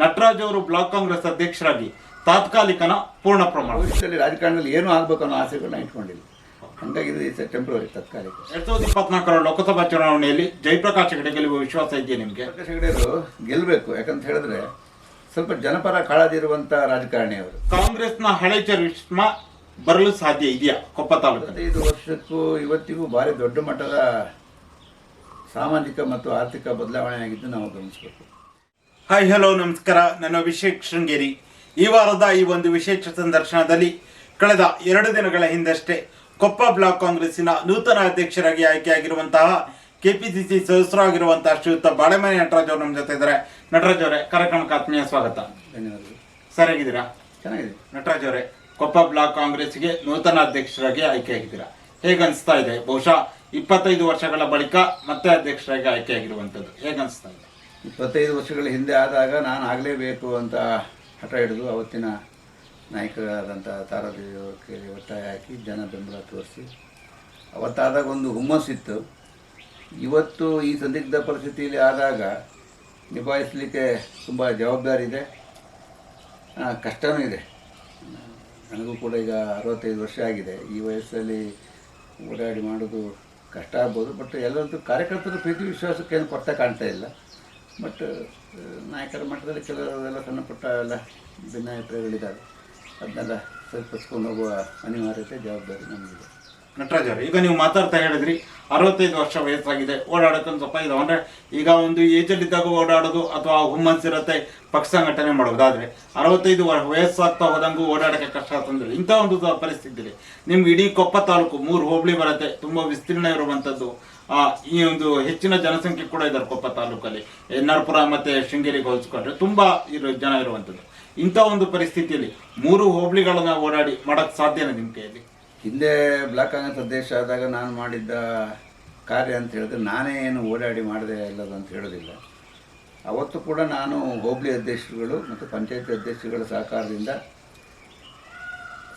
ನಟರಾಜ್ ಅವರು ಬ್ಲಾಕ್ ಕಾಂಗ್ರೆಸ್ ಅಧ್ಯಕ್ಷರಾಗಿ ತಾತ್ಕಾಲಿಕನ ಪೂರ್ಣ ಪ್ರಮಾಣ. ಭವಿಷ್ಯದಲ್ಲಿ ರಾಜಕಾರಣದಲ್ಲಿ ಏನು ಆಗಬೇಕು ಅನ್ನೋ ಆಸೆಗಳನ್ನ ಇಟ್ಕೊಂಡಿಲ್ಲ. ಹಂಗಾಗಿ ಇದು ಟೆಂಪ್ರವರಿ ತಾತ್ಕಾಲಿಕ. ಎರಡ್ ಸಾವಿರದ ಇಪ್ಪತ್ನಾಲ್ಕರ ಲೋಕಸಭಾ ಚುನಾವಣೆಯಲ್ಲಿ ಜಯಪ್ರಕಾಶ್ ಹೆಗಡೆ ಗೆಲ್ಲುವ ವಿಶ್ವಾಸ ಇದೆಯಾ ನಿಮಗೆ? ಪ್ರಕಾಶ್ ಹೆಗಡೆಯವರು ಗೆಲ್ಲಬೇಕು ಯಾಕಂತ ಹೇಳಿದ್ರೆ ಸ್ವಲ್ಪ ಜನಪರ ಕಾಳದಿರುವಂಥ ರಾಜಕಾರಣಿ ಅವರು. ಕಾಂಗ್ರೆಸ್ನ ಹಳೆ ಚರಿಷ್ಮ ಬರಲು ಸಾಧ್ಯ ಇದೆಯಾ ಕೊಪ್ಪ ತಾಲೂಕು ಹದಿನೈದು ವರ್ಷಕ್ಕೂ ಇವತ್ತಿಗೂ ಭಾರಿ ದೊಡ್ಡ ಮಟ್ಟದ ಸಾಮಾಜಿಕ ಮತ್ತು ಆರ್ಥಿಕ ಬದಲಾವಣೆ ಆಗಿದ್ದು ನಾವು ಗಮನಿಸಬೇಕು. ಹಾಯ್ ಹಲೋ ನಮಸ್ಕಾರ. ನಾನು ಅಭಿಷೇಕ್ ಶೃಂಗೇರಿ. ಈ ವಾರದ ಈ ಒಂದು ವಿಶೇಷ ಸಂದರ್ಶನದಲ್ಲಿ ಕಳೆದ ಎರಡು ದಿನಗಳ ಹಿಂದಷ್ಟೇ ಕೊಪ್ಪ ಬ್ಲಾಕ್ ಕಾಂಗ್ರೆಸ್ಸಿನ ನೂತನ ಅಧ್ಯಕ್ಷರಾಗಿ ಆಯ್ಕೆಯಾಗಿರುವಂತಹ ಕೆಪಿಸಿಸಿ ಸದಸ್ಯರಾಗಿರುವಂತಹ ಶ್ರೀಯುತ ಬಾಳೆಮನೆ ನಟರಾಜ್ ಅವರು ನಮ್ಮ ಜೊತೆ ಇದ್ದಾರೆ. ನಟರಾಜ್ ಅವರೇ ಕಾರ್ಯಕ್ರಮಕ್ಕೆ ಆತ್ಮೀಯ ಸ್ವಾಗತ. ಧನ್ಯವಾದಗಳು. ಸರಿಯಾಗಿದ್ದೀರಾ? ಚೆನ್ನಾಗಿದೆ. ನಟರಾಜ್ ಅವರೇ ಕೊಪ್ಪ ಬ್ಲಾಕ್ ಕಾಂಗ್ರೆಸ್ಗೆ ನೂತನ ಅಧ್ಯಕ್ಷರಾಗಿ ಆಯ್ಕೆಯಾಗಿದ್ದೀರಾ? ಹೇಗನ್ಸ್ತಾ ಇದೆ? ಬಹುಶಃ ಇಪ್ಪತ್ತೈದು ವರ್ಷಗಳ ಬಳಿಕ ಮತ್ತೆ ಅಧ್ಯಕ್ಷರಾಗಿ ಆಯ್ಕೆಯಾಗಿರುವಂಥದ್ದು. ಹೇಗನ್ಸ್ತಾ ಇದೆ? ಇಪ್ಪತ್ತೈದು ವರ್ಷಗಳ ಹಿಂದೆ ಆದಾಗ ನಾನು ಆಗಲೇಬೇಕು ಅಂತ ಹಠ ಹಿಡಿದು ಅವತ್ತಿನ ನಾಯಕರಾದಂಥ ಕೈಲಿ ಒತ್ತಾಯ ಹಾಕಿ ಜನ ಬೆಂಬಲ ತೋರಿಸಿ. ಅವತ್ತಾದಾಗ ಒಂದು ಹುಮ್ಮಸ್ಸಿತ್ತು ಇವತ್ತು ಈ ಸಂದಿಗ್ಧ ಪರಿಸ್ಥಿತಿಯಲ್ಲಿ ಆದಾಗ ನಿಭಾಯಿಸಲಿಕ್ಕೆ ತುಂಬ ಜವಾಬ್ದಾರಿ ಇದೆ. ಕಷ್ಟವೂ ಇದೆ. ನನಗೂ ಕೂಡ ಈಗ ಅರವತ್ತೈದು ವರ್ಷ ಆಗಿದೆ. ಈ ವಯಸ್ಸಲ್ಲಿ ಓಡಾಡಿ ಮಾಡೋದು ಕಷ್ಟ ಆಗ್ಬೋದು, ಬಟ್ ಎಲ್ಲರದ್ದು ಕಾರ್ಯಕರ್ತರ ಪ್ರೀತಿ ವಿಶ್ವಾಸಕ್ಕೇನು ಕೊರತೆ ಕಾಣ್ತಾ ಇಲ್ಲ. ಬಟ್ ನಾಯಕರ ಮಟ್ಟದಲ್ಲಿ ಕೆಲವೆಲ್ಲ ಸಣ್ಣ ಪುಟ್ಟ ಎಲ್ಲ ಭಿನ್ನಾಭಿಪ್ರಾಯಗಳಿದ್ದಾವೆ. ಅದನ್ನೆಲ್ಲ ಸರಿಪಡಿಸ್ಕೊಂಡು ಹೋಗುವ ಅನಿವಾರ್ಯತೆ, ಜವಾಬ್ದಾರಿ ನಮಗಿದೆ. ನಟರಾಜ್ ಅವರು ಈಗ ನೀವು ಮಾತಾಡ್ತಾ ಹೇಳಿದ್ರಿ, ಅರವತ್ತೈದು ವರ್ಷ ವಯಸ್ಸಾಗಿದೆ, ಓಡಾಡೋಕೆ ಒಂದು ಸ್ವಲ್ಪ ಇದಾವೆ ಅಂದರೆ ಈಗ ಒಂದು ಏಜಲ್ಲಿದ್ದಾಗ ಓಡಾಡೋದು ಅಥವಾ ಹುಮ್ಮಸ್ಸಿರತ್ತೆ, ಪಕ್ಷ ಸಂಘಟನೆ ಮಾಡೋದು. ಆದರೆ ಅರವತ್ತೈದು ವಯಸ್ಸಾಗ್ತಾ ಹೋದಂಗೂ ಓಡಾಡಕ್ಕೆ ಕಷ್ಟ ಆಗ್ತಂದ್ರೆ ಇಂಥ ಒಂದು ಪರಿಸ್ಥಿತಿ ನಿಮ್ಗೆ ಇಡೀ ಕೊಪ್ಪ ತಾಲೂಕು ಮೂರು ಹೋಬಳಿ ಬರುತ್ತೆ, ತುಂಬ ವಿಸ್ತೀರ್ಣ ಇರುವಂತದ್ದು ಆ ಈ ಒಂದು ಹೆಚ್ಚಿನ ಜನಸಂಖ್ಯೆ ಕೂಡ ಇದ್ದಾರೆ ಕೊಪ್ಪ ತಾಲೂಕಲ್ಲಿ. ಎನ್ನಾರ್ಪುರ ಮತ್ತೆ ಶೃಂಗೇರಿಗೆ ಹೋಲಿಸ್ಕೊಂಡ್ರೆ ತುಂಬಾ ಇರೋ ಜನ ಇರುವಂತದ್ದು ಇಂಥ ಒಂದು ಪರಿಸ್ಥಿತಿಯಲ್ಲಿ ಮೂರು ಹೋಬಳಿಗಳನ್ನ ಓಡಾಡಿ ಮಾಡಕ್ ಸಾಧ್ಯನಾ ನಿಮ್ ಕೈಯಲ್ಲಿ? ಹಿಂದೆ ಬ್ಲಾಕ್ ಕಾಂಗ್ರೆಸ್ ದೇಶ ಆದಾಗ ನಾನು ಮಾಡಿದ್ದ ಕಾರ್ಯ ಅಂತ ಹೇಳಿದ್ರೆ ನಾನೇ ಏನು ಓಡಾಡಿ ಮಾಡದೆ ಇಲ್ಲದ ಅಂತ ಹೇಳೋದಿಲ್ಲ. ಅವತ್ತು ಕೂಡ ನಾನು ಹೋಬಳಿ ಅಧ್ಯಕ್ಷರುಗಳು ಮತ್ತು ಪಂಚಾಯತಿ ಅಧ್ಯಕ್ಷರುಗಳ ಸಹಕಾರದಿಂದ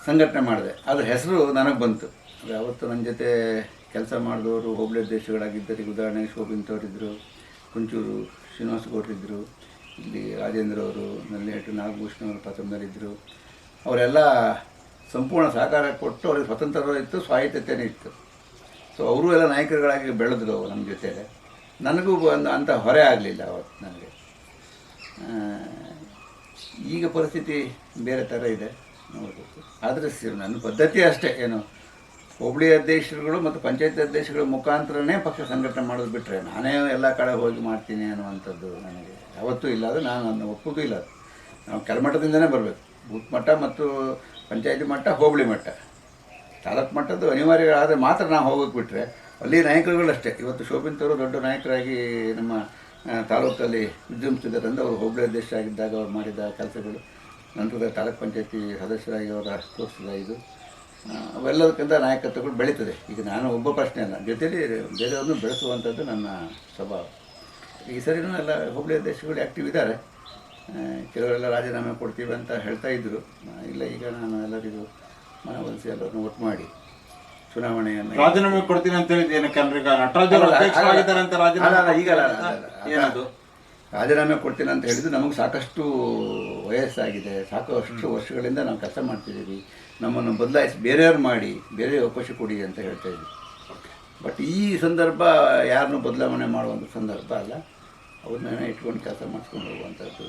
ಸಂಘಟನೆ ಮಾಡಿದೆ. ಅದರ ಹೆಸರು ನನಗೆ ಬಂತು. ಅದು ಅವತ್ತು ನನ್ನ ಜೊತೆ ಕೆಲಸ ಮಾಡಿದವರು ಹೋಬಳಿ ದೇಶಗಳಾಗಿದ್ದರೆ ಉದಾಹರಣೆಗೆ ಶೋಭಿನ್ ತೋರಿದ್ರು ಕುಂಚೂರು ಶ್ರೀನಿವಾಸ ಗೌಡರಿದ್ದರು ಇಲ್ಲಿ ರಾಜೇಂದ್ರ ಅವರು ನಲ್ಲೇಟು ನಾಗಭೂಷಣ ಅವರು ಪ್ರಥಮದಲ್ಲಿದ್ದರು ಅವರೆಲ್ಲ ಸಂಪೂರ್ಣ ಸಹಕಾರ ಕೊಟ್ಟು ಅವರಿಗೆ ಸ್ವತಂತ್ರ ಇತ್ತು ಸ್ವಾಯತ್ತತೆಯೇ ಇತ್ತು. ಸೊ ಅವರು ಎಲ್ಲ ನಾಯಕರುಗಳಾಗಿ ಬೆಳೆದ್ರು ನಮ್ಮ ಜೊತೆಲೆ ನನಗೂ ಒಂದು ಅಂಥ ಹೊರೆ ಆಗಲಿಲ್ಲ ಅವತ್ತು ನನಗೆ. ಈಗ ಪರಿಸ್ಥಿತಿ ಬೇರೆ ಥರ ಇದೆ, ನೋಡಬೇಕು. ಆದರೆ ನನ್ನ ಪದ್ಧತಿ ಅಷ್ಟೇ, ಏನು ಹೋಬಳಿ ಅಧ್ಯಕ್ಷರುಗಳು ಮತ್ತು ಪಂಚಾಯತ್ ಅಧ್ಯಕ್ಷಗಳ ಮುಖಾಂತರನೇ ಪಕ್ಷ ಸಂಘಟನೆ ಮಾಡೋದು ಬಿಟ್ಟರೆ ನಾನೇ ಎಲ್ಲ ಕಡೆ ಹೋಗಿ ಮಾಡ್ತೀನಿ ಅನ್ನುವಂಥದ್ದು ನನಗೆ ಯಾವತ್ತೂ ಇಲ್ಲ. ಅದು ನಾನು ಅದನ್ನು ಒಪ್ಪೋದು ಇಲ್ಲ. ಅದು ನಾವು ಕೆಳಮಟ್ಟದಿಂದನೇ ಬರಬೇಕು. ಬೂತ್ ಮಟ್ಟ ಮತ್ತು ಪಂಚಾಯತಿ ಮಟ್ಟ, ಹೋಬಳಿ ಮಟ್ಟ. ತಾಲೂಕು ಮಟ್ಟದ್ದು ಅನಿವಾರ್ಯ ಆದರೆ ಮಾತ್ರ ನಾವು ಹೋಗೋಕೆ ಬಿಟ್ಟರೆ ಅಲ್ಲಿ ನಾಯಕರುಗಳಷ್ಟೇ. ಇವತ್ತು ಶೋಭಿಂತವರು ದೊಡ್ಡ ನಾಯಕರಾಗಿ ನಮ್ಮ ತಾಲೂಕಲ್ಲಿ ವಿಜೃಂಭಿಸಿದ್ದರಿಂದ ಅವರು ಹೋಬಳಿ ಅಧ್ಯಕ್ಷರಾಗಿದ್ದಾಗ ಅವ್ರು ಮಾಡಿದ ಕೆಲಸಗಳು. ನಂತರದ ತಾಲೂಕ್ ಪಂಚಾಯತಿ ಸದಸ್ಯರಾಗಿ ಅವರ ತೋರಿಸಿದ ಇದು. ಅವೆಲ್ಲದಕ್ಕಿಂತ ನಾಯಕತ್ವಗಳು ಬೆಳೀತದೆ. ಈಗ ನಾನು ಒಬ್ಬ ಪ್ರಶ್ನೆ ಅಲ್ಲ. ಜೊತೆಯಲ್ಲಿ ಬೇರೆಯವ್ರನ್ನೂ ಬೆಳೆಸುವಂಥದ್ದು ನನ್ನ ಸ್ವಭಾವ. ಈ ಸರಿನೂ ಎಲ್ಲ ಹುಬ್ಳಿ ಅಧ್ಯಕ್ಷಗಳು ಆ್ಯಕ್ಟಿವ್ ಇದ್ದಾರೆ. ಕೆಲವರೆಲ್ಲ ರಾಜೀನಾಮೆ ಕೊಡ್ತೀವಿ ಅಂತ ಹೇಳ್ತಾ ಇದ್ದರು ಇಲ್ಲ ಈಗ ನಾನು ಎಲ್ಲರಿಗೂ ಮನವೊಲಿಸಿ ಎಲ್ಲರನ್ನು ಒಟ್ಟು ಮಾಡಿ ಚುನಾವಣೆಯನ್ನು ರಾಜೀನಾಮೆ ಕೊಡ್ತೀನಿ ಅಂತ ಹೇಳಿದ್ ಏನಕ್ಕೆ ಅಂದ್ರೆ ಈಗ. ಏನದು? ರಾಜೀನಾಮೆ ಕೊಡ್ತೀನಿ ಅಂತ ಹೇಳಿದ್ದು ನಮಗೆ ಸಾಕಷ್ಟು ವಯಸ್ಸಾಗಿದೆ. ಸಾಕಷ್ಟು ವರ್ಷಗಳಿಂದ ನಾವು ಕೆಲಸ ಮಾಡ್ತಿದ್ದೀವಿ. ನಮ್ಮನ್ನು ಬದಲಾಯಿಸಿ ಬೇರೆಯವ್ರು ಮಾಡಿ, ಬೇರೆ ಅವಕಾಶ ಕೊಡಿ ಅಂತ ಹೇಳ್ತಾ ಇದ್ವಿ ಬಟ್ ಈ ಸಂದರ್ಭ ಯಾರನ್ನೂ ಬದಲಾವಣೆ ಮಾಡುವಂಥ ಸಂದರ್ಭ ಅಲ್ಲ. ಅವ್ರನ್ನ ಇಟ್ಕೊಂಡು ಕೆಲಸ ಮಾಡಿಸ್ಕೊಂಡು ಹೋಗುವಂಥದ್ದು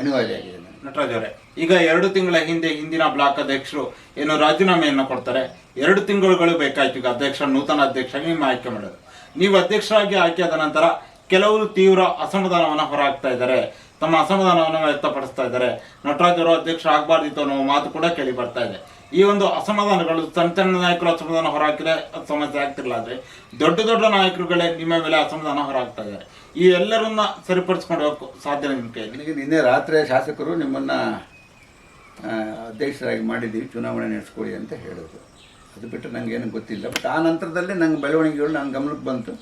ಅನಿವಾರ್ಯ ಆಗಿದೆ ನಟರಾಜ್ ಅವರೇ ಈಗ ಎರಡು ತಿಂಗಳ ಹಿಂದೆ ಹಿಂದಿನ ಬ್ಲಾಕ್ ಅಧ್ಯಕ್ಷರು ಏನೋ ರಾಜೀನಾಮೆಯನ್ನು ಕೊಡ್ತಾರೆ. ಎರಡು ತಿಂಗಳುಗಳು ಬೇಕಾಯ್ತು ಈಗ ಅಧ್ಯಕ್ಷ, ನೂತನ ಅಧ್ಯಕ್ಷರಾಗಿ ನಿಮ್ಮ ಆಯ್ಕೆ ಮಾಡೋದು. ನೀವು ಅಧ್ಯಕ್ಷರಾಗಿ ಆಯ್ಕೆಯಾದ ನಂತರ ಕೆಲವರು ತೀವ್ರ ಅಸಮಾಧಾನವನ್ನು ಹೊರಹಾಕ್ತಾ ಇದ್ದಾರೆ. ತಮ್ಮ ಅಸಮಾಧಾನವನ್ನು ವ್ಯಕ್ತಪಡಿಸ್ತಾ ಇದ್ದಾರೆ. ನಟರಾಜ್ ಅವರು ಅಧ್ಯಕ್ಷ ಆಗಬಾರ್ದಿತ್ತು ಅನ್ನೋ ಮಾತು ಕೂಡ ಕೇಳಿ ಬರ್ತಾ ಇದೆ. ಈ ಒಂದು ಅಸಮಾಧಾನಗಳು ಸಣ್ಣ ಸಣ್ಣ ನಾಯಕರು ಅಸಮಾಧಾನ ಹೊರಹಾಕಿದ್ರೆ ಸಮಸ್ಯೆ ಆಗ್ತಿರಲ್ಲ ಆದರೆ ದೊಡ್ಡ ದೊಡ್ಡ ನಾಯಕರುಗಳೇ ನಿಮ್ಮ ಮೇಲೆ ಅಸಮಾಧಾನ ಹೊರಹಾಕ್ತಾ ಇದ್ದಾರೆ. ಈ ಎಲ್ಲರನ್ನ ಸರಿಪಡಿಸ್ಕೊಂಡು ಹೋಗಕ್ಕೆ ಸಾಧ್ಯ ನಿಮ್ಮ ಕೈಯಲ್ಲಿ? ನಿನ್ನೆ ರಾತ್ರಿ ಶಾಸಕರು ನಿಮ್ಮನ್ನು ಅಧ್ಯಕ್ಷರಾಗಿ ಮಾಡಿದ್ದೀವಿ, ಚುನಾವಣೆ ನಡೆಸ್ಕೊಳ್ಳಿ ಅಂತ ಹೇಳಿದ್ರು. ಅದು ಬಿಟ್ಟು ನನಗೇನು ಗೊತ್ತಿಲ್ಲ. ಬಟ್ ಆ ನಂತರದಲ್ಲಿ ನಂಗೆ ಬೆಳವಣಿಗೆಗಳು ನನ್ನ ಗಮನಕ್ಕೆ ಬಂತು.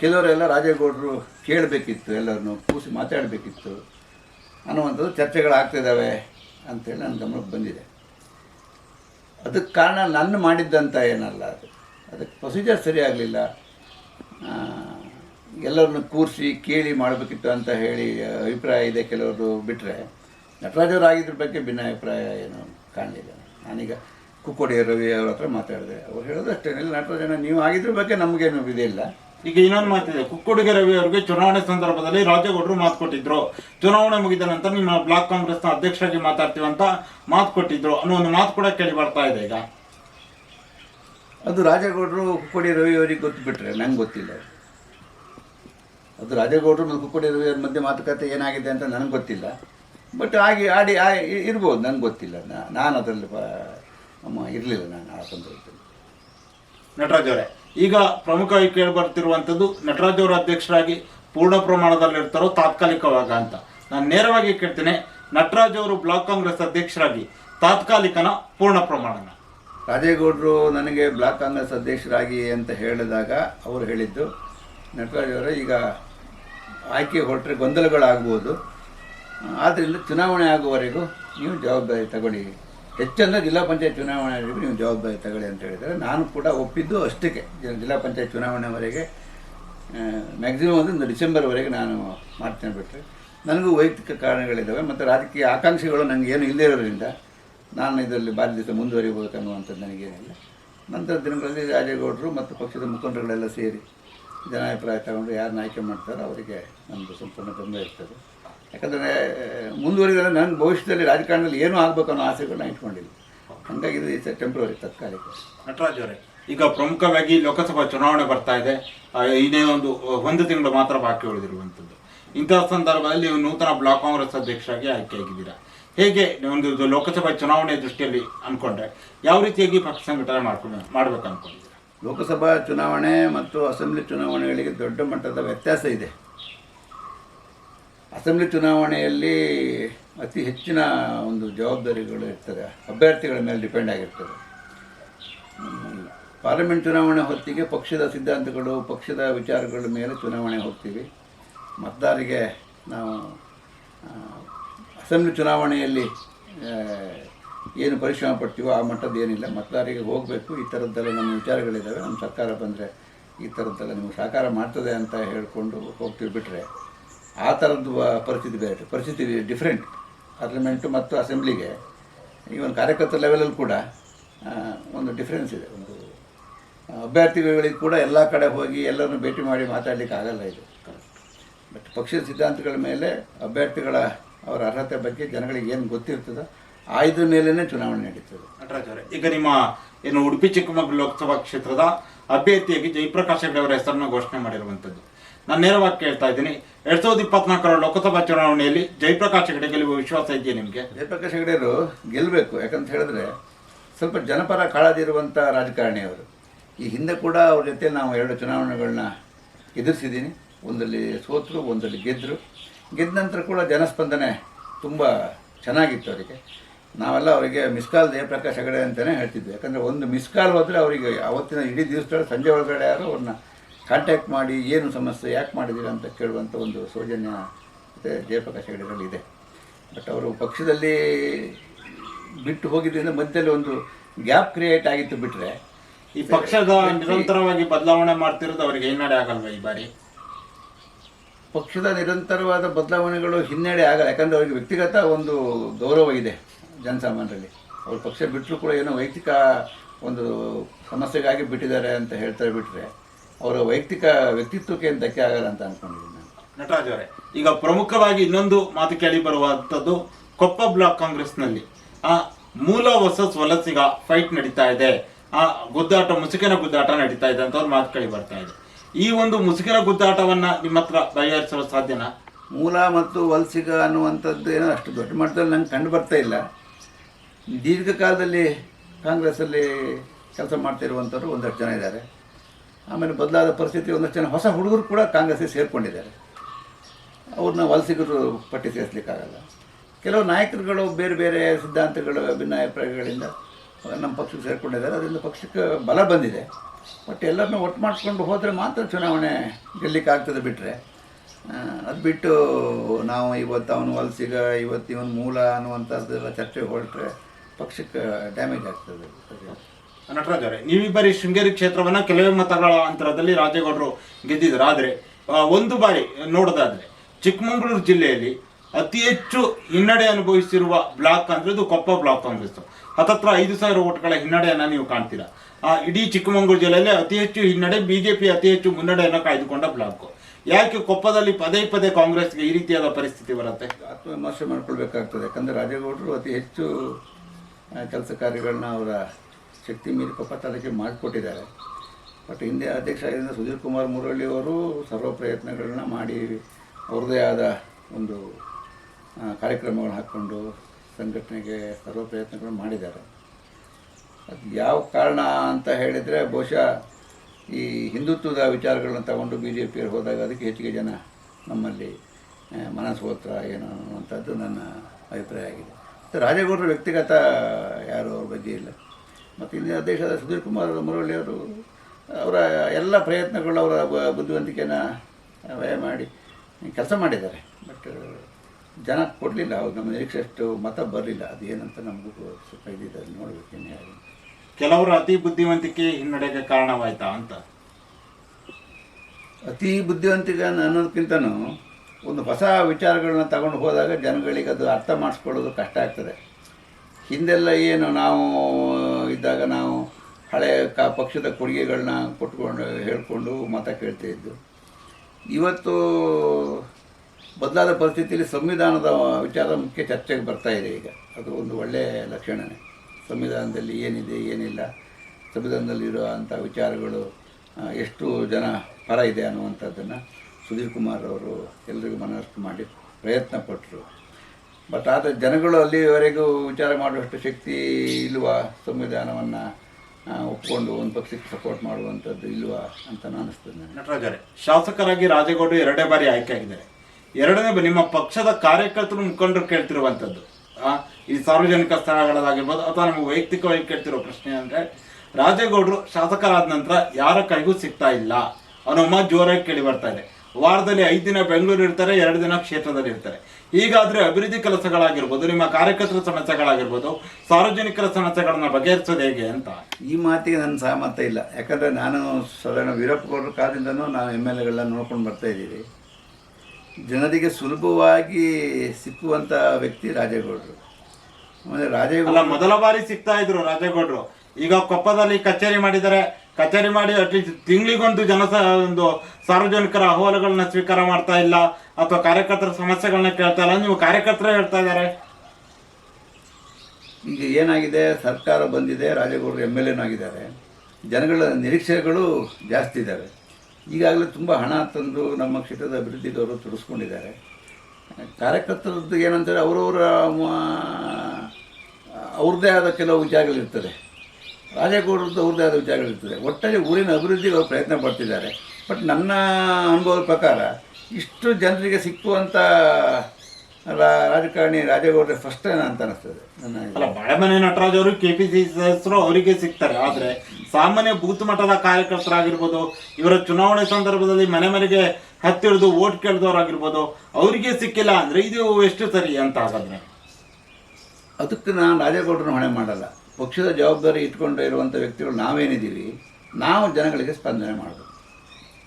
ಕೆಲವರೆಲ್ಲ ರಾಜೇಗೌಡರು ಕೇಳಬೇಕಿತ್ತು, ಎಲ್ಲರನ್ನು ಕೂಸಿ ಮಾತಾಡಬೇಕಿತ್ತು. ಅನ್ನುವಂಥದ್ದು ಚರ್ಚೆಗಳಾಗ್ತಿದ್ದಾವೆ ಅಂತೇಳಿ ನನ್ನ ಗಮನಕ್ಕೆ ಬಂದಿದೆ. ಅದಕ್ಕೆ ಕಾರಣ ನನ್ನ ಮಾಡಿದ್ದಂತ ಏನಲ್ಲ ಅದು. ಅದಕ್ಕೆ ಪ್ರೊಸೀಜರ್ ಸರಿ ಆಗಲಿಲ್ಲ. ಎಲ್ಲರನ್ನು ಕೂರಿಸಿ ಕೇಳಿ ಮಾಡಬೇಕಿತ್ತು ಅಂತ ಹೇಳಿ ಅಭಿಪ್ರಾಯ ಇದೆ ಕೆಲವರು ಬಿಟ್ಟರೆ ನಟರಾಜವ್ರು ಆಗಿದ್ರ ಬಗ್ಗೆ ಭಿನ್ನ ಅಭಿಪ್ರಾಯ ಏನು ಕಾಣಲಿಲ್ಲ. ನಾನೀಗ ಕುಕ್ಕೋಡಿ ರವಿ ಅವ್ರ ಹತ್ರ ಮಾತಾಡಿದೆ. ಅವ್ರು ಹೇಳೋದು ಅಷ್ಟೇ. ನಟರಾಜನ ನೀವು ಆಗಿದ್ರ ಬಗ್ಗೆ ನಮಗೇನು ಇದಿಲ್ಲ ಈಗ ಇನ್ನೊಂದು ಮಾತಿದೆ ಕುಕ್ಕುಡಿಗೆ ರವಿ ಅವರಿಗೆ ಚುನಾವಣೆ ಸಂದರ್ಭದಲ್ಲಿ ರಾಜೇಗೌಡರು ಮಾತು ಕೊಟ್ಟಿದ್ರು. ಚುನಾವಣೆ ಮುಗಿದ ನಂತರ ನಿಮ್ಮ ಬ್ಲಾಕ್ ಕಾಂಗ್ರೆಸ್ನ ಅಧ್ಯಕ್ಷರಾಗಿ ಮಾತಾಡ್ತೀವಿ ಅಂತ ಮಾತು ಕೊಟ್ಟಿದ್ರು. ಅನ್ನೋ ಒಂದು ಮಾತು ಕೂಡ ಕೇಳಿ ಬರ್ತಾ ಇದೆ ಈಗ. ಅದು ರಾಜೇಗೌಡರು ಕುಕ್ಕೋಡಿ ರವಿ ಅವರಿಗೆ ಗೊತ್ತು ಬಿಟ್ರೆ ನಂಗೆ ಗೊತ್ತಿಲ್ಲ ಅದು. ರಾಜೇಗೌಡರು ಮತ್ತು ಕುಕ್ಕೋಡಿ ರವಿ ಅವ್ರ ಮಧ್ಯೆ ಮಾತುಕತೆ ಏನಾಗಿದೆ ಅಂತ ನನಗೆ ಗೊತ್ತಿಲ್ಲ. ಬಟ್ ಆಗಿ ಆಡಿ ಇರ್ಬೋದು ನಂಗೆ ಗೊತ್ತಿಲ್ಲ. ನಾನು ಅದರಲ್ಲಿ ಇರಲಿಲ್ಲ ನಾನು ಆ ಸಂದರ್ಭದಲ್ಲಿ. ನಟರಾಜ್ ಅವರೇ. ಈಗ ಪ್ರಮುಖವಾಗಿ ಕೇಳಿ ಬರ್ತಿರುವಂಥದ್ದು ನಟರಾಜ್ ಅವರ ಅಧ್ಯಕ್ಷರಾಗಿ ಪೂರ್ಣ ಪ್ರಮಾಣದಲ್ಲಿ ಇರ್ತಾರೋ ತಾತ್ಕಾಲಿಕವಾಗ ಅಂತ. ನಾನು ನೇರವಾಗಿ ಕೇಳ್ತೇನೆ, ನಟರಾಜ್ ಅವರು ಬ್ಲಾಕ್ ಕಾಂಗ್ರೆಸ್ ಅಧ್ಯಕ್ಷರಾಗಿ ತಾತ್ಕಾಲಿಕನ ಪೂರ್ಣ ಪ್ರಮಾಣನ. ರಾಜೇಗೌಡರು ನನಗೆ ಬ್ಲಾಕ್ ಕಾಂಗ್ರೆಸ್ ಅಧ್ಯಕ್ಷರಾಗಿ ಅಂತ ಹೇಳಿದಾಗ ಅವರು ಹೇಳಿದ್ದು, ನಟರಾಜ್ ಅವರು ಈಗ ಆಯ್ಕೆ ಹೊರಟ್ರೆ ಗೊಂದಲಗಳಾಗ್ಬೋದು. ಆದ್ದರಿಂದ ಚುನಾವಣೆ ಆಗುವವರೆಗೂ ನೀವು ಜವಾಬ್ದಾರಿ ತಗೊಳ್ಳಿ ಹೆಚ್ಚಂದ್ರೆ ಜಿಲ್ಲಾ ಪಂಚಾಯತ್ ಚುನಾವಣೆವರೆಗೂ ನೀವು ಜವಾಬ್ದಾರಿ ತಗೊಳ್ಳಿ ಅಂತ ಹೇಳಿದರೆ ನಾನು ಕೂಡ ಒಪ್ಪಿದ್ದು ಅಷ್ಟಕ್ಕೆ. ಜಿಲ್ಲಾ ಪಂಚಾಯತ್ ಚುನಾವಣೆವರೆಗೆ ಮ್ಯಾಕ್ಸಿಮಮ್ ಒಂದು ಡಿಸೆಂಬರ್ವರೆಗೆ ನಾನು ಮಾಡ್ತೇನೆ ಬಿಟ್ಟರೆ ನನಗೂ ವೈಯಕ್ತಿಕ ಕಾರಣಗಳಿದ್ದಾವೆ ಮತ್ತು ರಾಜಕೀಯ ಆಕಾಂಕ್ಷೆಗಳು ನನಗೆ ಏನು ಇಲ್ಲದೇ ಇರೋದ್ರಿಂದ ನಾನು ಇದರಲ್ಲಿ ಬಾಧ್ಯತೆ ಮುಂದುವರಿಬೇಕನ್ನುವಂಥದ್ದು ನನಗೇನಿಲ್ಲ. ನಂತರ ದಿನಗಳಲ್ಲಿ ರಾಜೇಗೌಡರು ಮತ್ತು ಪಕ್ಷದ ಮುಖಂಡರುಗಳೆಲ್ಲ ಸೇರಿ ಜನಾಭಿಪ್ರಾಯ ತಗೊಂಡು ಯಾರನ್ನ ಆಯ್ಕೆ ಮಾಡ್ತಾರೋ ಅವರಿಗೆ ನಮ್ಮದು ಸಂಪೂರ್ಣ ಬೆಂಬಲ ಇರ್ತದೆ. ಯಾಕಂದರೆ ಮುಂದುವರಿದರೆ ನನ್ನ ಭವಿಷ್ಯದಲ್ಲಿ ರಾಜಕಾರಣದಲ್ಲಿ ಏನೂ ಆಗಬೇಕು ಅನ್ನೋ ಆಸೆಗಳನ್ನ ಇಟ್ಕೊಂಡಿಲ್ಲ ಹಾಗಾಗಿ ಇದು ಇಟ್ಸ್ ಟೆಂಪ್ರವರಿ ತತ್ಕಾಲಿಕ ನಟರಾಜ್ ಅವರೇ ಈಗ ಪ್ರಮುಖವಾಗಿ ಲೋಕಸಭಾ ಚುನಾವಣೆ ಬರ್ತಾ ಇದೆ. ಇದೇ ಇನ್ನೇ ಒಂದು ಒಂದು ತಿಂಗಳು ಮಾತ್ರ ಬಾಕಿ ಉಳಿದಿರುವಂಥದ್ದು. ಇಂತಹ ಸಂದರ್ಭದಲ್ಲಿ ನೀವು ನೂತನ ಬ್ಲಾಕ್ ಕಾಂಗ್ರೆಸ್ ಅಧ್ಯಕ್ಷರಾಗಿ ಆಯ್ಕೆಯಾಗಿದ್ದೀರಾ? ಹೇಗೆ ಒಂದು ಲೋಕಸಭಾ ಚುನಾವಣೆ ದೃಷ್ಟಿಯಲ್ಲಿ ಅನ್ಕೊಂಡ್ರೆ ಯಾವ ರೀತಿಯಾಗಿ ಪಕ್ಷ ಸಂಘಟನೆ ಮಾಡ್ಕೊಂಡು ಮಾಡ್ಬೇಕು ಅನ್ಕೊಂಡಿದ್ದೀರಾ ಲೋಕಸಭಾ ಚುನಾವಣೆ ಮತ್ತು ಅಸೆಂಬ್ಲಿ ಚುನಾವಣೆಗಳಿಗೆ ದೊಡ್ಡ ಮಟ್ಟದ ವ್ಯತ್ಯಾಸ ಇದೆ. ಅಸೆಂಬ್ಲಿ ಚುನಾವಣೆಯಲ್ಲಿ ಅತಿ ಹೆಚ್ಚಿನ ಒಂದು ಜವಾಬ್ದಾರಿಗಳು ಇರ್ತದೆ. ಅಭ್ಯರ್ಥಿಗಳ ಮೇಲೆ ಡಿಪೆಂಡ್ ಆಗಿರ್ತದೆ. ಪಾರ್ಲಿಮೆಂಟ್ ಚುನಾವಣೆ ಹೊತ್ತಿಗೆ ಪಕ್ಷದ ಸಿದ್ಧಾಂತಗಳು, ಪಕ್ಷದ ವಿಚಾರಗಳ ಮೇಲೆ ಚುನಾವಣೆ ಹೋಗ್ತೀವಿ. ಮತದಾರರಿಗೆ ನಾವು ಅಸೆಂಬ್ಲಿ ಚುನಾವಣೆಯಲ್ಲಿ ಏನು ಪರಿಶ್ರಮ ಪಡ್ತೀವೋ ಆ ಮಟ್ಟದ್ದು ಏನಿಲ್ಲ. ಮತದಾರರಿಗೆ ಹೋಗಬೇಕು. ಈ ಥರದ್ದೆಲ್ಲ ನಮ್ಮ ವಿಚಾರಗಳಿದ್ದಾವೆ ನಮ್ಮ ಸರ್ಕಾರ ಬಂದರೆ ಈ ಥರದ್ದೆಲ್ಲ ನಿಮಗೆ ಸಹಕಾರ ಮಾಡ್ತದೆ ಅಂತ ಹೇಳಿಕೊಂಡು ಹೋಗ್ತೀವಿ ಬಿಟ್ಟರೆ ಆ ಥರದ್ದು ಪರಿಸ್ಥಿತಿ ಬೇರೆ ಪರಿಸ್ಥಿತಿ ಡಿಫ್ರೆಂಟ್ ಪಾರ್ಲಿಮೆಂಟು ಮತ್ತು ಅಸೆಂಬ್ಲಿಗೆ ಈವನ್ ಕಾರ್ಯಕರ್ತರ ಲೆವೆಲಲ್ಲಿ ಕೂಡ ಒಂದು ಡಿಫ್ರೆನ್ಸ್ ಇದೆ. ಒಂದು ಅಭ್ಯರ್ಥಿಗಳಿಗೆ ಕೂಡ ಎಲ್ಲ ಕಡೆ ಹೋಗಿ ಎಲ್ಲರನ್ನು ಭೇಟಿ ಮಾಡಿ ಮಾತಾಡಲಿಕ್ಕೆ ಆಗಲ್ಲ ಇದು. ಬಟ್ ಪಕ್ಷದ ಸಿದ್ಧಾಂತಗಳ ಮೇಲೆ ಅಭ್ಯರ್ಥಿಗಳ ಅವರ ಅರ್ಹತೆ ಬಗ್ಗೆ ಜನಗಳಿಗೆ ಏನು ಗೊತ್ತಿರ್ತದೋ ಆ ಇದ್ರ ಮೇಲೇ ಚುನಾವಣೆ ನಡೀತದೆ. ನಟರಾಜ್ ಅವರೇ, ಈಗ ನಿಮ್ಮ ಏನು ಉಡುಪಿ ಚಿಕ್ಕಮಗಳೂರು ಲೋಕಸಭಾ ಕ್ಷೇತ್ರದ ಅಭ್ಯರ್ಥಿಯಾಗಿ ಜಯಪ್ರಕಾಶ್ ಅವರ ಹೆಸರನ್ನು ಘೋಷಣೆ ಮಾಡಿರುವಂಥದ್ದು ನಾನು ನೇರವಾಗಿ ಕೇಳ್ತಾ ಇದ್ದೀನಿ. ಎರಡ್ ಸಾವಿರದ ಇಪ್ಪತ್ನಾಲ್ಕರ ಲೋಕಸಭಾ ಚುನಾವಣೆಯಲ್ಲಿ ಜಯಪ್ರಕಾಶ್ ಹೆಗಡೆ ಗೆಲ್ಲುವ ವಿಶ್ವಾಸ ಇದೆಯಾ ನಿಮಗೆ? ಜಯಪ್ರಕಾಶ್ ಹೆಗಡೆಯವರು ಗೆಲ್ಲಬೇಕು ಯಾಕಂತ ಹೇಳಿದ್ರೆ ಸ್ವಲ್ಪ ಜನಪರ ಕಾಳದಿರುವಂಥ ರಾಜಕಾರಣಿ ಅವರು. ಈ ಹಿಂದೆ ಕೂಡ ಅವ್ರ ಜೊತೆ ನಾವು ಎರಡು ಚುನಾವಣೆಗಳನ್ನ ಎದುರಿಸಿದ್ದೀನಿ. ಒಂದರಲ್ಲಿ ಸೋತರು ಒಂದರಲ್ಲಿ ಗೆದ್ದರು ಗೆದ್ದ ನಂತರ ಕೂಡ ಜನಸ್ಪಂದನೆ ತುಂಬ ಚೆನ್ನಾಗಿತ್ತು ಅವರಿಗೆ. ನಾವೆಲ್ಲ ಅವರಿಗೆ ಮಿಸ್ ಕಾಲ್ ಜಯಪ್ರಕಾಶ್ ಹೆಗಡೆ ಅಂತಲೇ ಹೇಳ್ತಿದ್ವಿ. ಯಾಕಂದರೆ ಒಂದು ಮಿಸ್ ಕಾಲ್ ಹೋದರೆ ಅವರಿಗೆ ಅವತ್ತಿನ ಇಡೀ ದಿವಸದೊಳಗೆ ಸಂಜೆ ಒಳಗಡೆ ಯಾರು ಅವ್ರನ್ನ ಕಾಂಟ್ಯಾಕ್ಟ್ ಮಾಡಿ ಏನು ಸಮಸ್ಯೆ ಯಾಕೆ ಮಾಡಿದ್ದೀರಾ ಅಂತ ಕೇಳುವಂಥ ಒಂದು ಸೌಜನ್ಯ ಮತ್ತು ಜಯಪ್ರಕಾಶ್ ಹೆಗಡೆಗಳಲ್ಲಿ ಇದೆ. ಬಟ್ ಅವರು ಪಕ್ಷದಲ್ಲಿ ಬಿಟ್ಟು ಹೋಗಿದ್ದರಿಂದ ಮಧ್ಯದಲ್ಲಿ ಒಂದು ಗ್ಯಾಪ್ ಕ್ರಿಯೇಟ್ ಆಗಿತ್ತು ಬಿಟ್ಟರೆ ಈ ಪಕ್ಷದ ನಿರಂತರವಾಗಿ ಬದಲಾವಣೆ ಮಾಡ್ತಿರೋದು ಅವರಿಗೆ ಹಿನ್ನಡೆ ಆಗಲ್ವಾ ಈ ಬಾರಿ? ಪಕ್ಷದ ನಿರಂತರವಾದ ಬದಲಾವಣೆಗಳು ಹಿನ್ನಡೆ ಆಗಲ್ಲ. ಯಾಕಂದರೆ ಅವರಿಗೆ ವ್ಯಕ್ತಿಗತ ಒಂದು ಗೌರವ ಇದೆ ಜನಸಾಮಾನ್ಯರಲ್ಲಿ. ಅವ್ರು ಪಕ್ಷ ಬಿಟ್ಟರು ಕೂಡ ಏನೋ ವೈಯಕ್ತಿಕ ಒಂದು ಸಮಸ್ಯೆಗಾಗಿ ಬಿಟ್ಟಿದ್ದಾರೆ ಅಂತ ಹೇಳ್ತಾರೆ ಬಿಟ್ಟರೆ ಅವರ ವೈಯಕ್ತಿಕ ವ್ಯಕ್ತಿತ್ವಕ್ಕೆ ಏನು ಧಕ್ಕೆ ಆಗಲ್ಲ ಅಂತ ಅನ್ಕೊಂಡಿದ್ದೀನಿ ನಾನು. ನಟರಾಜ್ ಅವರೇ ಈಗ ಪ್ರಮುಖವಾಗಿ ಇನ್ನೊಂದು ಮಾತು ಕೇಳಿ ಬರುವಂಥದ್ದು ಕೊಪ್ಪ ಬ್ಲಾಕ್ ಕಾಂಗ್ರೆಸ್ನಲ್ಲಿ. ಆ ಮೂಲ ವರ್ಸಸ್ ವಲಸಿಗ ಫೈಟ್ ನಡೀತಾ ಇದೆ. ಆ ಗುದ್ದಾಟ ಮುಸುಕಿನ ಗುದ್ದಾಟ ನಡೀತಾ ಇದೆ ಅಂತ ಅವ್ರು ಮಾತು ಕೇಳಿ ಬರ್ತಾ ಇದೆ. ಈ ಒಂದು ಮುಸುಕಿನ ಗುದ್ದಾಟವನ್ನ ನಿಮ್ಮ ಹತ್ರ ಬಗೆಹರಿಸಲು ಸಾಧ್ಯನಾ? ಮೂಲ ಮತ್ತು ವಲಸಿಗ ಅನ್ನುವಂಥದ್ದು ಏನೋ ಅಷ್ಟು ದೊಡ್ಡ ಮಟ್ಟದಲ್ಲಿ ನಂಗೆ ಕಂಡು ಬರ್ತಾ ಇಲ್ಲ. ದೀರ್ಘಕಾಲದಲ್ಲಿ ಕಾಂಗ್ರೆಸ್ಸಲ್ಲಿ ಕೆಲಸ ಮಾಡ್ತಿರುವಂಥವ್ರು ಒಂದಷ್ಟು ಜನ ಇದ್ದಾರೆ. ಆಮೇಲೆ ಬದಲಾದ ಪರಿಸ್ಥಿತಿ, ಒಂದಷ್ಟು ಜನ ಹೊಸ ಹುಡುಗರು ಕೂಡ ಕಾಂಗ್ರೆಸ್ಗೆ ಸೇರಿಕೊಂಡಿದ್ದಾರೆ. ಅವ್ರನ್ನ ವಲಸಿಗರು ಪಟ್ಟಿ ಸೇರಿಸ್ಲಿಕ್ಕಾಗಲ್ಲ. ಕೆಲವು ನಾಯಕರುಗಳು ಬೇರೆ ಬೇರೆ ಸಿದ್ಧಾಂತಗಳು ಭಿನ್ನಾಭಿಪ್ರಾಯಗಳಿಂದ ನಮ್ಮ ಪಕ್ಷಕ್ಕೆ ಸೇರಿಕೊಂಡಿದ್ದಾರೆ. ಅದರಿಂದ ಪಕ್ಷಕ್ಕೆ ಬಲ ಬಂದಿದೆ. ಬಟ್ ಎಲ್ಲರನ್ನೂ ಒಟ್ಟು ಮಾಡಿಸ್ಕೊಂಡು ಹೋದರೆ ಮಾತ್ರ ಚುನಾವಣೆ ಗೆಲ್ಲಿಕ್ಕಾಗ್ತದೆ ಬಿಟ್ಟರೆ ಅದು ಬಿಟ್ಟು ನಾವು ಇವತ್ತು ಅವನು ವಲಸಿಗ, ಇವತ್ತು ಇವನು ಮೂಲ ಅನ್ನುವಂಥದ್ದೆಲ್ಲ ಚರ್ಚೆ ಹೊರಟ್ರೆ ಪಕ್ಷಕ್ಕೆ ಡ್ಯಾಮೇಜ್ ಆಗ್ತದೆ. ನಟರಾಜ್ ಅವರೇ ನೀವಿಬ್ಬರಿ ಶೃಂಗೇರಿ ಕ್ಷೇತ್ರವನ್ನ ಕೆಲವೇ ಮತಗಳ ಅಂತರದಲ್ಲಿ ರಾಜೇಗೌಡರು ಗೆದ್ದಿದ್ರು. ಆದರೆ ಒಂದು ಬಾರಿ ನೋಡೋದಾದ್ರೆ ಚಿಕ್ಕಮಗಳೂರು ಜಿಲ್ಲೆಯಲ್ಲಿ ಅತಿ ಹೆಚ್ಚು ಹಿನ್ನಡೆ ಅನುಭವಿಸಿರುವ ಬ್ಲಾಕ್ ಅಂದ್ರೆ ಇದು ಕೊಪ್ಪ ಬ್ಲಾಕ್ ಕಾಂಗ್ರೆಸ್. ಹತ್ತತ್ರ ಐದು ಸಾವಿರ ಓಟ್ಗಳ ಹಿನ್ನಡೆಯನ್ನ ನೀವು ಕಾಣ್ತೀರಾ. ಆ, ಇಡೀ ಚಿಕ್ಕಮಗಳೂರು ಜಿಲ್ಲೆಯಲ್ಲಿ ಅತಿ ಹೆಚ್ಚು ಹಿನ್ನಡೆ ಬಿಜೆಪಿ ಅತಿ ಹೆಚ್ಚು ಮುನ್ನಡೆಯನ್ನು ಕಾಯ್ದುಕೊಂಡ ಬ್ಲಾಕ್. ಯಾಕೆ ಕೊಪ್ಪದಲ್ಲಿ ಪದೇ ಪದೇ ಕಾಂಗ್ರೆಸ್ಗೆ ಈ ರೀತಿಯಾದ ಪರಿಸ್ಥಿತಿ ಬರುತ್ತೆ? ಆತ್ಮವಿಮರ್ಶೆ ಮಾಡ್ಕೊಳ್ಬೇಕಾಗ್ತದೆ. ಯಾಕಂದರೆ ರಾಜೇಗೌಡರು ಅತಿ ಹೆಚ್ಚು ಕೆಲಸ ಕಾರ್ಯಗಳನ್ನ ಅವರ ಶಕ್ತಿ ಮೀರಿ ಪಾಪ ಅದಕ್ಕೆ ಮಾಡಿಕೊಟ್ಟಿದ್ದಾರೆ. ಬಟ್ ಹಿಂದೆ ಅಧ್ಯಕ್ಷ ಆಗಿದ್ದ ಸುಧೀರ್ ಕುಮಾರ್ ಮುರಳಿ ಅವರು ಸರ್ವ ಪ್ರಯತ್ನಗಳನ್ನ ಮಾಡಿ ಅವ್ರದ್ದೇ ಆದ ಒಂದು ಕಾರ್ಯಕ್ರಮಗಳನ್ನ ಹಾಕ್ಕೊಂಡು ಸಂಘಟನೆಗೆ ಸರ್ವ ಪ್ರಯತ್ನಗಳನ್ನು ಮಾಡಿದ್ದಾರೆ. ಅದು ಯಾವ ಕಾರಣ ಅಂತ ಹೇಳಿದರೆ ಬಹುಶಃ ಈ ಹಿಂದುತ್ವದ ವಿಚಾರಗಳನ್ನ ತಗೊಂಡು ಬಿ ಜೆ ಪಿಯಲ್ಲಿ ಹೋದಾಗ ಅದಕ್ಕೆ ಹೆಚ್ಚಿಗೆ ಜನ ನಮ್ಮಲ್ಲಿ ಮನಸ್ಸು ಹೋತ್ರ ಏನು ಅನ್ನುವಂಥದ್ದು ನನ್ನ ಅಭಿಪ್ರಾಯ ಆಗಿದೆ. ರಾಜೇಗೌಡರ ವ್ಯಕ್ತಿಗತ ಯಾರು ಅವ್ರ ಬಗ್ಗೆ ಇಲ್ಲ. ಮತ್ತು ಇಂದಿನ ದೇಶದ ಸುಧೀರ್ ಕುಮಾರ್ ಮುರಳಿ ಅವರು ಅವರ ಎಲ್ಲ ಪ್ರಯತ್ನಗಳು ಅವರ ಬುದ್ಧಿವಂತಿಕೆಯನ್ನು ವ್ಯಯ ಮಾಡಿ ಕೆಲಸ ಮಾಡಿದ್ದಾರೆ. ಬಟ್ ಜನ ಕೊಡಲಿಲ್ಲ ಅವ್ರು ನಮ್ಮ ನಿರೀಕ್ಷೆಷ್ಟು ಮತ ಬರಲಿಲ್ಲ. ಅದು ಏನಂತ ನಮಗೂ ಸ್ವಲ್ಪ ಇದಿದೆ ನೋಡಬೇಕೇನೆ ಕೆಲವರು ಅತಿ ಬುದ್ಧಿವಂತಿಕೆ ಹಿನ್ನಡೆಗೆ ಕಾರಣವಾಯ್ತಾ ಅಂತ? ಅತಿ ಬುದ್ಧಿವಂತಿಕೆ ಅನ್ನೋದಕ್ಕಿಂತನೂ ಒಂದು ಹೊಸ ವಿಚಾರಗಳನ್ನ ತಗೊಂಡು ಹೋದಾಗ ಜನಗಳಿಗೆ ಅದು ಅರ್ಥ ಮಾಡಿಸ್ಕೊಳ್ಳೋದು ಕಷ್ಟ ಆಗ್ತದೆ. ಹಿಂದೆಲ್ಲ ಏನು ನಾವು ಇದ್ದಾಗ ನಾವು ಹಳೆಯ ಕ, ಪಕ್ಷದ ಕೊಡುಗೆಗಳನ್ನ ಕೊಟ್ಕೊಂಡು ಹೇಳಿಕೊಂಡು ಮತ ಕೇಳ್ತಾ ಇದ್ದು. ಇವತ್ತು ಬದಲಾದ ಪರಿಸ್ಥಿತಿಯಲ್ಲಿ ಸಂವಿಧಾನದ ವಿಚಾರ ಮುಖ್ಯ ಚರ್ಚೆಗೆ ಬರ್ತಾ ಇದೆ ಈಗ. ಅದು ಒಂದು ಒಳ್ಳೆಯ ಲಕ್ಷಣವೇ ಸಂವಿಧಾನದಲ್ಲಿ ಏನಿದೆ, ಏನಿಲ್ಲ ಸಂವಿಧಾನದಲ್ಲಿರೋ ಅಂಥ ವಿಚಾರಗಳು ಎಷ್ಟು ಜನ ಪರ ಇದೆ ಅನ್ನುವಂಥದ್ದನ್ನು ಸುಧೀರ್ ಕುಮಾರ್ ಅವರು ಎಲ್ರಿಗೂ ಮನವರಿಕೆ ಮಾಡಿ ಪ್ರಯತ್ನ ಪಟ್ಟರು ಬಟ್ ಆದರೆ ಜನಗಳು ಅಲ್ಲಿವರೆಗೂ ವಿಚಾರ ಮಾಡುವಷ್ಟು ಶಕ್ತಿ ಇಲ್ವಾ? ಸಂವಿಧಾನವನ್ನು ಒಪ್ಕೊಂಡು ಒಂದು ಪಕ್ಷಕ್ಕೆ ಸಪೋರ್ಟ್ ಮಾಡುವಂಥದ್ದು ಇಲ್ವಾ ಅಂತ ಅನಿಸ್ತದೆ ನನಗೆ. ನಟರಾಜರೇ ಶಾಸಕರಾಗಿ ರಾಜೇಗೌಡರು ಎರಡೇ ಬಾರಿ ಆಯ್ಕೆ ಆಗಿದ್ದಾರೆ. ಎರಡನೇ ನಿಮ್ಮ ಪಕ್ಷದ ಕಾರ್ಯಕರ್ತರು ಮುಖಂಡರು ಕೇಳ್ತಿರುವಂಥದ್ದು ಈ ಸಾರ್ವಜನಿಕ ಸ್ಥಳಗಳಾಗಿರ್ಬೋದು ಅಥವಾ ನಮಗೆ ವೈಯಕ್ತಿಕವಾಗಿ ಕೇಳ್ತಿರೋ ಪ್ರಶ್ನೆ ಅಂದರೆ, ರಾಜೇಗೌಡರು ಶಾಸಕರಾದ ನಂತರ ಯಾರ ಕೈಗೂ ಸಿಗ್ತಾ ಇಲ್ಲ ಅನ್ನೋ ಜೋರಾಗಿ ಕೇಳಿ ಬರ್ತಾ ಇದೆ. ವಾರದಲ್ಲಿ ಐದು ದಿನ ಬೆಂಗಳೂರು ಇರ್ತಾರೆ, ಎರಡು ದಿನ ಕ್ಷೇತ್ರದಲ್ಲಿ ಇರ್ತಾರೆ. ಹೀಗಾದ್ರೆ ಅಭಿವೃದ್ಧಿ ಕೆಲಸಗಳಾಗಿರ್ಬೋದು ನಿಮ್ಮ ಕಾರ್ಯಕರ್ತರ ಸಮಸ್ಯೆಗಳಾಗಿರ್ಬೋದು ಸಾರ್ವಜನಿಕರ ಸಮಸ್ಯೆಗಳನ್ನ ಬಗೆಹರಿಸೋದು ಹೇಗೆ ಅಂತ? ಈ ಮಾತಿಗೆ ನನ್ನ ಸಹಮತ ಇಲ್ಲ. ಯಾಕಂದರೆ ನಾನು ಸಾಧಾರಣ ವೀರಪ್ಪ ಗೌಡರ ಕಾಲದಿಂದನೂ ನಾವು ಎಂ ಎಲ್ ಎಗಳನ್ನ ನೋಡ್ಕೊಂಡು ಬರ್ತಾ ಇದ್ದೀವಿ. ಜನರಿಗೆ ಸುಲಭವಾಗಿ ಸಿಕ್ಕುವಂಥ ವ್ಯಕ್ತಿ ರಾಜೇಗೌಡರು. ಆಮೇಲೆ ರಾಜೇಗೌಡ ಮೊದಲ ಬಾರಿ ಸಿಗ್ತಾ ಇದ್ರು ರಾಜೇಗೌಡರು. ಈಗ ಕೊಪ್ಪದಲ್ಲಿ ಕಚೇರಿ ಮಾಡಿದ್ದಾರೆ. ಕಚೇರಿ ಮಾಡಿ ಅಟ್ಲೀಸ್ಟ್ ತಿಂಗಳಿಗೊಂದು ಜನ ಒಂದು ಸಾರ್ವಜನಿಕರ ಅಹವಾಲುಗಳನ್ನ ಸ್ವೀಕಾರ ಮಾಡ್ತಾ ಇಲ್ಲ ಅಥವಾ ಕಾರ್ಯಕರ್ತರ ಸಮಸ್ಯೆಗಳನ್ನ ಕೇಳ್ತಾ ಇಲ್ಲ. ನೀವು ಕಾರ್ಯಕರ್ತರೇ ಹೇಳ್ತಾ ಇದ್ದಾರೆ. ಈಗ ಏನಾಗಿದೆ? ಸರ್ಕಾರ ಬಂದಿದೆ ರಾಜೇಗೌಡರು ಎಂ ಎಲ್ ಎನಾಗಿದ್ದಾರೆ ಜನಗಳ ನಿರೀಕ್ಷೆಗಳು ಜಾಸ್ತಿ ಇದ್ದಾವೆ. ಈಗಾಗಲೇ ತುಂಬ ಹಣ ತಂದು ನಮ್ಮ ಕ್ಷೇತ್ರದ ಅಭಿವೃದ್ಧಿಗೆ ಅವರು ತೊಡಸ್ಕೊಂಡಿದ್ದಾರೆ. ಕಾರ್ಯಕರ್ತರದ್ದು ಏನಂತಾರೆ ಅವರವರ ಅವ್ರದ್ದೇ ಆದ ಕೆಲವು ವಿಚಾರಗಳಿರ್ತದೆ ರಾಜೇಗೌಡರದ್ದು ಅವ್ರದ್ದೇ ಆದ ವಿಚಾರಗಳಿರ್ತದೆ. ಒಟ್ಟಾರೆ ಊರಿನ ಅಭಿವೃದ್ಧಿಗೆ ಅವರು ಪ್ರಯತ್ನ ಪಡ್ತಿದ್ದಾರೆ. ಬಟ್ ನನ್ನ ಅನುಭವದ ಪ್ರಕಾರ ಇಷ್ಟು ಜನರಿಗೆ ಸಿಕ್ಕುವಂಥ ರಾಜಕಾರಣಿ ರಾಜೇಗೌಡರೆ ಫಸ್ಟ್ ಅಂತ ಅನಿಸ್ತದೆ. ನನ್ನ ಅಲ್ಲ ಬಾಳೆಮನೆ ನಟರಾಜ್ ಅವರು ಕೆ ಪಿ ಸಿ ಸದಸ್ಯರು ಅವರಿಗೆ ಸಿಗ್ತಾರೆ ಆದರೆ ಸಾಮಾನ್ಯ ಬೂತ್ ಮಟ್ಟದ ಕಾರ್ಯಕರ್ತರಾಗಿರ್ಬೋದು ಇವರ ಚುನಾವಣೆ ಸಂದರ್ಭದಲ್ಲಿ ಮನೆ ಮನೆಗೆ ಹತ್ತಿಳಿದು ಓಟ್ ಕೇಳಿದವರಾಗಿರ್ಬೋದು ಅವರಿಗೆ ಸಿಕ್ಕಿಲ್ಲ ಅಂದರೆ ಇದು ಎಷ್ಟು ಸರಿ ಅಂತ ಹಾಗಾದ್ರೆ ಅದಕ್ಕೆ ನಾನು ರಾಜೇಗೌಡರನ್ನ ಹೊಣೆ ಮಾಡಲ್ಲ. ಪಕ್ಷದ ಜವಾಬ್ದಾರಿ ಇಟ್ಕೊಂಡು ಇರುವಂಥ ವ್ಯಕ್ತಿಗಳು ನಾವೇನಿದ್ದೀವಿ, ನಾವು ಜನಗಳಿಗೆ ಸ್ಪಂದನೆ ಮಾಡಬೇಕು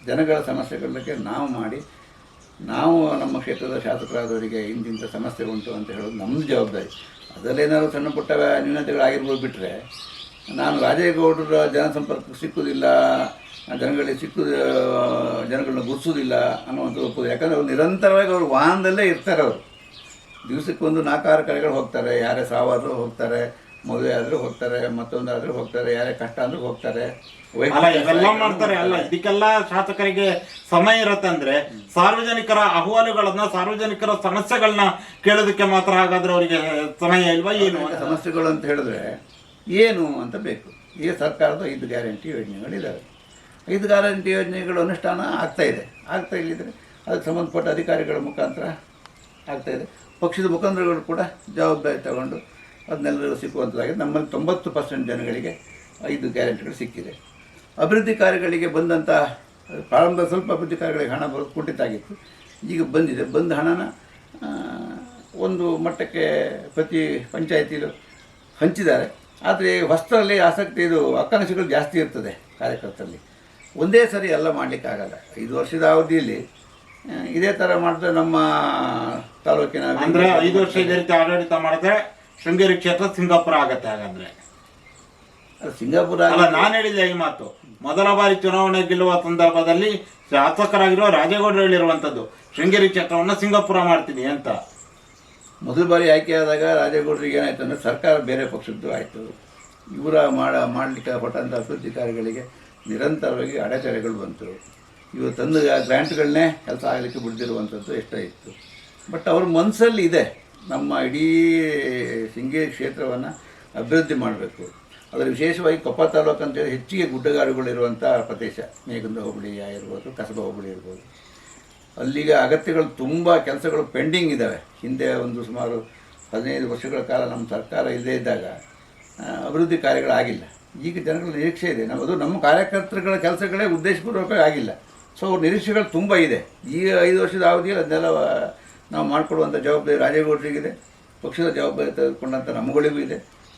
ಜನಗಳ ಸಮಸ್ಯೆಗಳಿಗೆ ನಾವು ಮಾಡಿ, ನಾವು ನಮ್ಮ ಕ್ಷೇತ್ರದ ಶಾಸಕರಾದವರಿಗೆ ಇಂತಿಂಥ ಸಮಸ್ಯೆ ಉಂಟು ಅಂತ ಹೇಳೋದು ನಮ್ಮದು ಜವಾಬ್ದಾರಿ. ಅದರಲ್ಲೇನಾದ್ರು ಸಣ್ಣ ಪುಟ್ಟ ನ್ಯೂನತೆಗಳಾಗಿರ್ಬೋದು ಬಿಟ್ಟರೆ ನಾನು ರಾಜೇಗೌಡರ ಜನಸಂಪರ್ಕ ಸಿಕ್ಕುವುದಿಲ್ಲ ಜನಗಳಿಗೆ ಸಿಕ್ಕು ಜನಗಳನ್ನ ಗುರ್ಸೋದಿಲ್ಲ ಅನ್ನುವಂಥದ್ದು ಒಪ್ಪೋದು. ಯಾಕಂದರೆ ಅವ್ರು ನಿರಂತರವಾಗಿ ಅವರು ವಾಹನದಲ್ಲೇ ಇರ್ತಾರೆ ಅವರು. ದಿವಸಕ್ಕೊಂದು ನಾಲ್ಕಾರು ಕಡೆಗಳು ಹೋಗ್ತಾರೆ, ಯಾರೇ ಸಾವಾದರೂ ಹೋಗ್ತಾರೆ ಮದುವೆ ಆದ್ರೂ ಹೋಗ್ತಾರೆ ಮತ್ತೊಂದಾದ್ರೂ ಹೋಗ್ತಾರೆ ಯಾರೇ ಕಷ್ಟ ಅಂದ್ರೂ ಹೋಗ್ತಾರೆ. ಅಲ್ಲ ಇವೆಲ್ಲ ಮಾಡ್ತಾರೆ ಅಲ್ಲ ಇದಕ್ಕೆಲ್ಲ ಶಾಸಕರಿಗೆ ಸಮಯ ಇರತ್ತೆ ಅಂದ್ರೆ ಸಾರ್ವಜನಿಕರ ಅಹವಾಲುಗಳನ್ನ ಸಾರ್ವಜನಿಕರ ಸಮಸ್ಯೆಗಳನ್ನ ಕೇಳೋದಕ್ಕೆ ಮಾತ್ರ ಹಾಗಾದ್ರೆ ಅವರಿಗೆ ಸಮಯ ಇಲ್ವಾ ಏನು? ಸಮಸ್ಯೆಗಳು ಅಂತ ಹೇಳಿದ್ರೆ ಏನು ಅಂತ ಬೇಕು. ಈಗ ಸರ್ಕಾರದ ಐದು ಗ್ಯಾರಂಟಿ ಯೋಜನೆಗಳಿದ್ದಾವೆ ಐದು ಗ್ಯಾರಂಟಿ ಯೋಜನೆಗಳು ಅನುಷ್ಠಾನ ಆಗ್ತಾ ಇದೆ. ಆಗ್ತಾ ಇಲ್ಲಿದ್ರೆ ಅದಕ್ಕೆ ಸಂಬಂಧಪಟ್ಟ ಅಧಿಕಾರಿಗಳ ಮುಖಾಂತರ ಆಗ್ತಾ ಇದೆ. ಪಕ್ಷದ ಮುಖಂಡರುಗಳು ಕೂಡ ಜವಾಬ್ದಾರಿ ತಗೊಂಡು ಅದನ್ನೆಲ್ಲರೂ ಸಿಕ್ಕುವಂಥದ್ದಾಗಿದೆ. ನಮ್ಮಲ್ಲಿ ತೊಂಬತ್ತು ಪರ್ಸೆಂಟ್ ಜನಗಳಿಗೆ ಐದು ಗ್ಯಾರಂಟಿಗಳು ಸಿಕ್ಕಿದೆ. ಅಭಿವೃದ್ಧಿ ಕಾರ್ಯಗಳಿಗೆ ಬಂದಂಥ ಪ್ರಾರಂಭ ಸ್ವಲ್ಪ ಅಭಿವೃದ್ಧಿ ಕಾರ್ಯಗಳಿಗೆ ಹಣ ಬರೋದು ಕುಂಠಿತ ಆಗಿತ್ತು. ಈಗ ಬಂದಿದೆ. ಬಂದ ಹಣನ ಒಂದು ಮಟ್ಟಕ್ಕೆ ಪ್ರತಿ ಪಂಚಾಯತಿಲು ಹಂಚಿದ್ದಾರೆ. ಆದರೆ ಹೊಸ್ತರಲ್ಲಿ ಆಸಕ್ತಿ ಇದು ಆಕಾಂಕ್ಷೆಗಳು ಜಾಸ್ತಿ ಇರ್ತದೆ ಕಾರ್ಯಕರ್ತರಲ್ಲಿ. ಒಂದೇ ಸರಿ ಎಲ್ಲ ಮಾಡಲಿಕ್ಕಾಗಲ್ಲ. ಐದು ವರ್ಷದ ಅವಧಿಯಲ್ಲಿ ಇದೇ ಥರ ಮಾಡಿದ್ರೆ ನಮ್ಮ ತಾಲೂಕಿನ ಅಂದ್ರೆ ಐದು ವರ್ಷ ಇದೇ ರೀತಿ ಆಡಳಿತ ಮಾಡಿದ್ರೆ ಶೃಂಗೇರಿ ಕ್ಷೇತ್ರ ಸಿಂಗಾಪುರ ಆಗತ್ತೆ ಹಾಗಾದ್ರೆ. ಅದು ಸಿಂಗಾಪುರ ಅಲ್ಲ ನಾನು ಹೇಳಿದ್ದೆ ಈ ಮಾತು. ಮೊದಲ ಬಾರಿ ಚುನಾವಣೆ ಗೆಲ್ಲುವ ಸಂದರ್ಭದಲ್ಲಿ ಶಾಸಕರಾಗಿರುವ ರಾಜೇಗೌಡರು ಹೇಳಿರುವಂತದ್ದು ಶೃಂಗೇರಿ ಕ್ಷೇತ್ರವನ್ನು ಸಿಂಗಾಪುರ ಮಾಡ್ತೀನಿ ಅಂತ. ಮೊದಲ ಬಾರಿ ಆಯ್ಕೆಯಾದಾಗ ರಾಜೇಗೌಡರಿಗೆ ಏನಾಯ್ತು ಅಂದರೆ ಸರ್ಕಾರ ಬೇರೆ ಪಕ್ಷದ್ದು ಆಯಿತು. ಇವರ ಮಾಡ ಮಾಡಲಿಕ್ಕೆ ಹೊಟ್ಟಂಥ ಅಭಿವೃದ್ಧಿ ಕಾರ್ಯಗಳಿಗೆ ನಿರಂತರವಾಗಿ ಅಡೆತಡೆಗಳು ಬಂತು. ಇವರು ತಂದು ಗ್ರ್ಯಾಂಟ್ಗಳನ್ನೇ ಕೆಲಸ ಆಗಲಿಕ್ಕೆ ಬಿಡ್ದಿರುವಂಥದ್ದು ಎಷ್ಟೇ ಇತ್ತು. ಬಟ್ ಅವ್ರ ಮನಸ್ಸಲ್ಲಿ ಇದೆ. ನಮ್ಮ ಇಡೀ ಶೃಂಗೇರಿ ಕ್ಷೇತ್ರವನ್ನು ಅಭಿವೃದ್ಧಿ ಮಾಡಬೇಕು. ಅದರ ವಿಶೇಷವಾಗಿ ಕೊಪ್ಪ ತಾಲೂಕು ಅಂತೇಳಿ ಹೆಚ್ಚಿಗೆ ಗುಡ್ಡಗಾಡುಗಳಿರುವಂಥ ಪ್ರದೇಶ. ಮೇಗುಂದ ಹೋಬಳಿ ಇರ್ಬೋದು ಕಸಬ ಹೋಬಳಿ ಇರ್ಬೋದು ಅಲ್ಲಿಗೆ ಅಗತ್ಯಗಳು ತುಂಬ ಕೆಲಸಗಳು ಪೆಂಡಿಂಗ್ ಇದ್ದಾವೆ ಹಿಂದೆ ಒಂದು ಸುಮಾರು ಹದಿನೈದು ವರ್ಷಗಳ ಕಾಲ ನಮ್ಮ ಸರ್ಕಾರ ಇಲ್ಲದೇ ಇದ್ದಾಗ ಅಭಿವೃದ್ಧಿ ಕಾರ್ಯಗಳಾಗಿಲ್ಲ ಈಗ ಜನಗಳ ನಿರೀಕ್ಷೆ ಇದೆ. ನಮ್ಮದು ಅದು ನಮ್ಮ ಕಾರ್ಯಕರ್ತರುಗಳ ಕೆಲಸಗಳೇ ಉದ್ದೇಶಪೂರ್ವಕ ಆಗಿಲ್ಲ. ಸೊ ನಿರೀಕ್ಷೆಗಳು ತುಂಬ ಇದೆ. ಈ ಐದು ವರ್ಷದ ಅವಧಿಯಲ್ಲಿ ಅದನ್ನೆಲ್ಲ ನಾವು ಮಾಡಿಕೊಡುವಂಥ ಜವಾಬ್ದಾರಿ ರಾಜೇಗೌಡರಿಗಿದೆ. ಪಕ್ಷದ ಜವಾಬ್ದಾರಿ ತೆಗೆದುಕೊಂಡಂಥ ನಮ್ಮಗಳಿಗೂ ಇದೆ.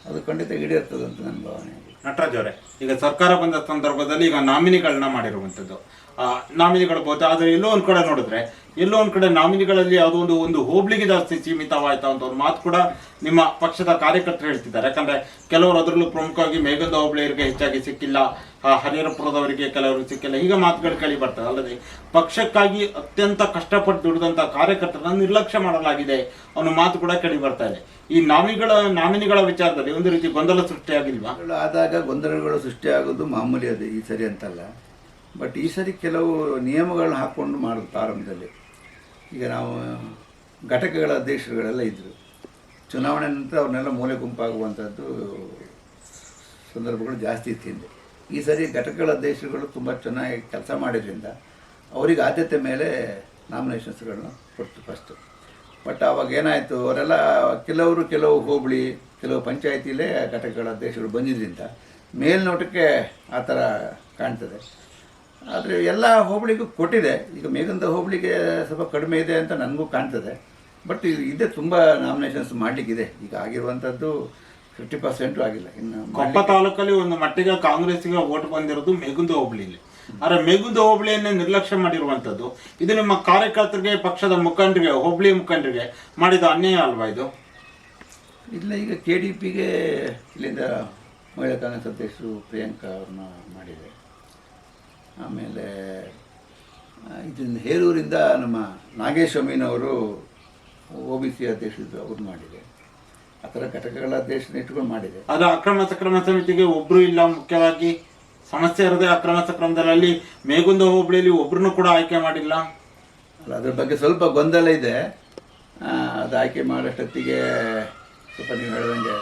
ಅದು ಖಂಡಿತ ಈಡೇರ್ತದೆ ಅಂತ ನನ್ನ ಭಾವನೆ. ನಟರಾಜ್ ಅವರೇ, ಈಗ ಸರ್ಕಾರ ಬಂದ ಸಂದರ್ಭದಲ್ಲಿ ಈಗ ನಾಮಿನಿಗಳನ್ನ ಮಾಡಿರುವಂಥದ್ದು ನಾಮಿನಿಗಳು ಆದ್ರೆ ಎಲ್ಲೋ ಒಂದು ಕಡೆ ನೋಡಿದ್ರೆ, ಎಲ್ಲೋ ಒಂದು ಕಡೆ ನಾಮಿನಿಗಳಲ್ಲಿ ಯಾವುದೋ ಒಂದು ಹೋಬ್ಳಿಗೆ ಜಾಸ್ತಿ ಸೀಮಿತವಾಯ್ತಾ ಅಂತ ಒಂದು ಮಾತು ಕೂಡ ನಿಮ್ಮ ಪಕ್ಷದ ಕಾರ್ಯಕರ್ತರು ಹೇಳ್ತಿದ್ದಾರೆ. ಯಾಕಂದ್ರೆ ಕೆಲವರು ಅದರಲ್ಲೂ ಪ್ರಮುಖವಾಗಿ ಮೇಘದ ಹೋಬಳಿಯರಿಗೆ ಹೆಚ್ಚಾಗಿ ಸಿಕ್ಕಿಲ್ಲ ಹರಿಹರಪುರದವರಿಗೆ ಕೆಲವರು ಸಿಕ್ಕಿಲ್ಲ. ಈಗ ಮಾತುಗಳು ಕೇಳಿ ಬರ್ತದೆ ಅಲ್ಲದೆ ಪಕ್ಷಕ್ಕಾಗಿ ಅತ್ಯಂತ ಕಷ್ಟಪಟ್ಟು ದುಡಿದಂತ ಕಾರ್ಯಕರ್ತರನ್ನ ನಿರ್ಲಕ್ಷ್ಯ ಮಾಡಲಾಗಿದೆ ಅನ್ನೋ ಮಾತು ಕೂಡ ಕೇಳಿ ಬರ್ತಾ ಇದೆ. ಈ ನಾಮಿಗಳ, ನಾಮಿನಿಗಳ ವಿಚಾರದಲ್ಲಿ ಒಂದು ರೀತಿ ಗೊಂದಲ ಸೃಷ್ಟಿಯಾಗಿಲ್ವಾ? ಆದಾಗ ಗೊಂದಲಗಳು ಸೃಷ್ಟಿಯಾಗೋದು ಮಾಮೂಲಿ ಅದೇ, ಈ ಸರಿ ಅಂತಲ್ಲ. ಬಟ್ ಈ ಸರಿ ಕೆಲವು ನಿಯಮಗಳನ್ನ ಹಾಕ್ಕೊಂಡು ಮಾಡೋದು ಪ್ರಾರಂಭದಲ್ಲಿ ಈಗ ನಾವು ಘಟಕಗಳ ಅಧ್ಯಕ್ಷರುಗಳೆಲ್ಲ ಇದ್ದರು ಚುನಾವಣೆ ನಂತರ ಅವ್ರನ್ನೆಲ್ಲ ಮೂಲೆ ಗುಂಪಾಗುವಂಥದ್ದು ಸಂದರ್ಭಗಳು ಜಾಸ್ತಿ ಇತ್ತು ಹಿಂದೆ ಈ ಸರಿ ಘಟಕಗಳ ಅಧ್ಯಕ್ಷರುಗಳು ತುಂಬ ಚೆನ್ನಾಗಿ ಕೆಲಸ ಮಾಡಿದ್ರಿಂದ ಅವರಿಗೆ ಆದ್ಯತೆ ಮೇಲೆ ನಾಮಿನೇಷನ್ಸ್ಗಳನ್ನ ಕೊಡ್ತು ಫಸ್ಟು ಬಟ್ ಅವಾಗ ಏನಾಯಿತು, ಅವರೆಲ್ಲ ಕೆಲವರು ಕೆಲವು ಹೋಬಳಿ, ಕೆಲವು ಪಂಚಾಯತಿಲೇ ಘಟಕಗಳ ಅಧ್ಯಕ್ಷರು ಬಂದಿದ್ದರಿಂದ ಮೇಲ್ನೋಟಕ್ಕೆ ಆ ಥರ ಕಾಣ್ತದೆ. ಆದರೆ ಎಲ್ಲ ಹೋಬಳಿಗೂ ಕೊಟ್ಟಿದೆ. ಈಗ ಮೇಘಂದ ಹೋಬಳಿಗೆ ಸ್ವಲ್ಪ ಕಡಿಮೆ ಇದೆ ಅಂತ ನನಗೂ ಕಾಣ್ತದೆ. ಬಟ್ ಇದೆ ತುಂಬ ನಾಮಿನೇಷನ್ಸ್ ಮಾಡಲಿಕ್ಕಿದೆ. ಈಗ ಆಗಿರುವಂಥದ್ದು ಫಿಫ್ಟಿ ಪರ್ಸೆಂಟು ಆಗಿಲ್ಲ. ಇನ್ನು ಕೊಪ್ಪ ತಾಲೂಕಲ್ಲಿ ಒಂದು ಮಟ್ಟಿಗೆ ಕಾಂಗ್ರೆಸ್ಗೆ ಓಟ್ ಬಂದಿರೋದು ಮೇಗುಂದ ಹೋಬಳಿಲಿ. ಆದರೆ ಮೇಗುಂದ ಹೋಬಳಿಯನ್ನೇ ನಿರ್ಲಕ್ಷ್ಯ ಮಾಡಿರುವಂಥದ್ದು ಇದು ನಿಮ್ಮ ಕಾರ್ಯಕರ್ತರಿಗೆ ಪಕ್ಷದ ಮುಖಂಡರಿಗೆ ಹೋಬಳಿ ಮುಖಂಡರಿಗೆ ಮಾಡಿದ ಅನ್ಯಾಯ ಅಲ್ವಾ ಇದು? ಇಲ್ಲ ಈಗ ಕೆ ಡಿ ಪಿಗೆ ಇಲ್ಲಿಂದ ಮಹಿಳಾ ಕಾಂಗ್ರೆಸ್ ಅಧ್ಯಕ್ಷರು ಪ್ರಿಯಾಂಕಾ ಅವ್ರನ್ನ ಮಾಡಿದೆ ಆಮೇಲೆ ಇದರಿಂದ ಹೇರೂರಿಂದ ನಮ್ಮ ನಾಗೇಶ್ ಅಮೀನವರು ಒ ಬಿ ಸಿ ಅಧ್ಯಕ್ಷರು ಅವ್ರು ಮಾಡಿದೆ. ಆ ಥರ ಘಟಕಗಳ ಅಧ್ಯಕ್ಷನ ಇಟ್ಕೊಂಡು ಮಾಡಿದೆ. ಅದು ಅಕ್ರಮ ಸಕ್ರಮ ಸಮಿತಿಗೆ ಒಬ್ಬರು ಇಲ್ಲ ಮುಖ್ಯವಾಗಿ ಸಮಸ್ಯೆ ಇರೋದೇ ಅಕ್ರಮ ಸಕ್ರಮದಲ್ಲಿ ಮೇಗುಂದ ಹೋಬಳಿಯಲ್ಲಿ ಒಬ್ರನ್ನು ಕೂಡ ಆಯ್ಕೆ ಮಾಡಿಲ್ಲ. ಅಲ್ಲ ಅದ್ರ ಬಗ್ಗೆ ಸ್ವಲ್ಪ ಗೊಂದಲ ಇದೆ. ಅದು ಆಯ್ಕೆ ಮಾಡೋಷ್ಟೊತ್ತಿಗೆ ಸ್ವಲ್ಪ ನೀವು ಹೇಳಿದಂಗೆ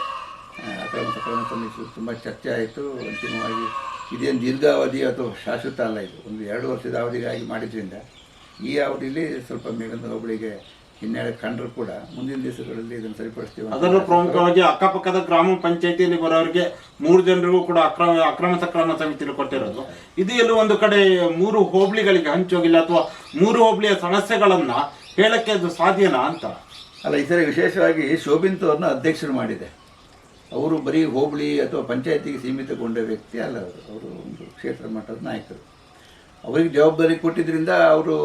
ಅಕ್ರಮ ಸಕ್ರಮ ಸಮಿತಿ ತುಂಬ ಚರ್ಚೆ ಆಯಿತು. ಅಂತಿಮವಾಗಿ ಇದೇನು ದೀರ್ಘಾವಧಿ ಅಥವಾ ಶಾಶ್ವತ ಅಲ್ಲ ಇದು. ಒಂದು ಎರಡು ವರ್ಷದ ಅವಧಿಗಾಗಿ ಮಾಡಿದ್ರಿಂದ ಈ ಅವಧಿಯಲ್ಲಿ ಸ್ವಲ್ಪ ಮೇಲಿಂದ ಹೋಬಳಿಗೆ ಹಿನ್ನೆಲೆ ಕಂಡರೂ ಕೂಡ ಮುಂದಿನ ದಿವಸಗಳಲ್ಲಿ ಇದನ್ನು ಸರಿಪಡಿಸ್ತೀವಿ ಅದನ್ನು ಅದರಲ್ಲೂ ಪ್ರಮುಖವಾಗಿ ಅಕ್ಕಪಕ್ಕದ ಗ್ರಾಮ ಪಂಚಾಯತಿಯಲ್ಲಿ ಬರೋರಿಗೆ ಮೂರು ಜನರಿಗೂ ಕೂಡ ಅಕ್ರಮ ಅಕ್ರಮ ಸಕ್ರಮ ಸಮಿತಿಯಲ್ಲಿ ಕೊಟ್ಟಿರೋದು. ಇದು ಎಲ್ಲೂ ಒಂದು ಕಡೆ ಮೂರು ಹೋಬಳಿಗಳಿಗೆ ಹಂಚೋಗಿಲ್ಲ ಅಥವಾ ಮೂರು ಹೋಬಳಿಯ ಸಮಸ್ಯೆಗಳನ್ನು ಹೇಳಕ್ಕೆ ಅದು ಸಾಧ್ಯನಾ ಅಂತ? ಅಲ್ಲ ಈ ಸರಿ ವಿಶೇಷವಾಗಿ ಶೋಭಿಂತ್ ಅವ್ರನ್ನ ಅಧ್ಯಕ್ಷರು ಮಾಡಿದೆ. ಅವರು ಬರೀ ಹೋಬಳಿ ಅಥವಾ ಪಂಚಾಯತಿಗೆ ಸೀಮಿತಗೊಂಡ ವ್ಯಕ್ತಿ ಅಲ್ಲ ಅವರು. ಅವರು ಒಂದು ಕ್ಷೇತ್ರ ಮಟ್ಟದ ನಾಯಕರು. ಅವರಿಗೆ ಜವಾಬ್ದಾರಿ ಕೊಟ್ಟಿದ್ದರಿಂದ ಅವರು,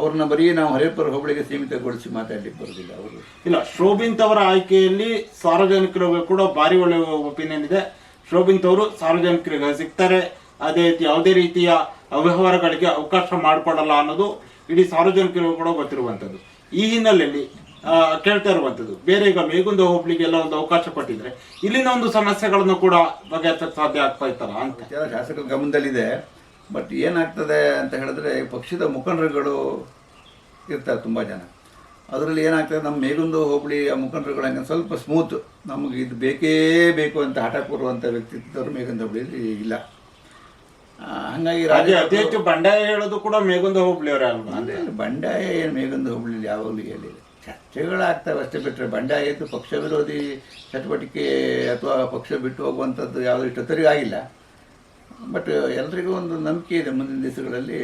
ಅವ್ರನ್ನ ಬರೀ ನಾವು ಹರಿಯಪ್ಪರ ಹೋಬಳಿಗೆ ಸೀಮಿತಗೊಳಿಸಿ ಮಾತಾಡಲಿಕ್ಕೆ ಬರೋದಿಲ್ಲ ಅವರು. ಇಲ್ಲ, ಶೋಭಿಂತ್ ಅವರ ಆಯ್ಕೆಯಲ್ಲಿ ಸಾರ್ವಜನಿಕರ ಕೂಡ ಭಾರಿ ಒಳ್ಳೆ ಒಪಿನಿಯನ್ ಇದೆ. ಶೋಭಿಂತ್ ಅವರು ಸಾರ್ವಜನಿಕರಿಗೆ ಸಿಗ್ತಾರೆ. ಅದೇ ರೀತಿ ಯಾವುದೇ ರೀತಿಯ ಅವ್ಯವಹಾರಗಳಿಗೆ ಅವಕಾಶ ಮಾಡಿಕೊಡಲ್ಲ ಅನ್ನೋದು ಇಡೀ ಸಾರ್ವಜನಿಕರಿಗೂ ಕೂಡ ಗೊತ್ತಿರುವಂಥದ್ದು. ಈ ಹಿನ್ನೆಲೆಯಲ್ಲಿ ಕೇಳ್ತಾ ಇರುವಂಥದ್ದು. ಬೇರೆ ಈಗ ಮೇಗುಂದ ಎಲ್ಲ ಒಂದು ಅವಕಾಶ ಕೊಟ್ಟಿದ್ರೆ ಇಲ್ಲಿನ ಒಂದು ಸಮಸ್ಯೆಗಳನ್ನು ಕೂಡ ಬಗೆಹರಿಸಕ್ಕೆ ಸಾಧ್ಯ ಆಗ್ತಾ ಇತ್ತಲ್ಲ ಅಂತ. ವಿಚಾರ ಶಾಸಕರ ಗಮನದಲ್ಲಿದೆ. ಬಟ್ ಏನಾಗ್ತದೆ ಅಂತ ಹೇಳಿದ್ರೆ ಪಕ್ಷದ ಮುಖಂಡರುಗಳು ಇರ್ತಾರೆ ತುಂಬ ಜನ. ಅದರಲ್ಲಿ ಏನಾಗ್ತದೆ ನಮ್ಮ ಮೇಗುಂದು ಹೋಬಳಿ ಆ ಮುಖಂಡರುಗಳು ಹಂಗೆ ಸ್ವಲ್ಪ ಸ್ಮೂತ್ ನಮಗೆ ಇದು ಬೇಕೇ ಬೇಕು ಅಂತ ಹಠ ಕೊಡುವಂಥ ವ್ಯಕ್ತಿತ್ವದವರು ಮೇಗುಂದ ಹೋಬಳಿಯಲ್ಲಿ ಇಲ್ಲ. ಹಾಗಾಗಿ ರಾಜ್ಯ ರಾಜ ಅತಿ ಹೆಚ್ಚು ಬಂಡಾಯ ಹೇಳೋದು ಕೂಡ ಮೇಗುಂದ ಹೋಬಳಿಯವರೇ ಅಲ್ವಾ? ಅಂದರೆ ಬಂಡಾಯ ಏನು ಮೇಗಂದು ಹೋಬಳಿಯಲ್ಲಿ ಯಾವಾಗಲೂ ಹೇಳಿಲ್ಲ. ಚರ್ಚೆಗಳಾಗ್ತವೆ ಅಷ್ಟೇ ಬಿಟ್ಟರೆ ಬಂಡಾಯ ಇದ್ದು ಪಕ್ಷ ವಿರೋಧಿ ಚಟುವಟಿಕೆ ಅಥವಾ ಪಕ್ಷ ಬಿಟ್ಟು ಹೋಗುವಂಥದ್ದು ಯಾವುದೂ ಇಷ್ಟೊತ್ತರಿಗೂ ಆಗಿಲ್ಲ. ಬಟ್ ಎಲ್ರಿಗೂ ಒಂದು ನಂಬಿಕೆ ಇದೆ ಮುಂದಿನ ದಿವಸಗಳಲ್ಲಿ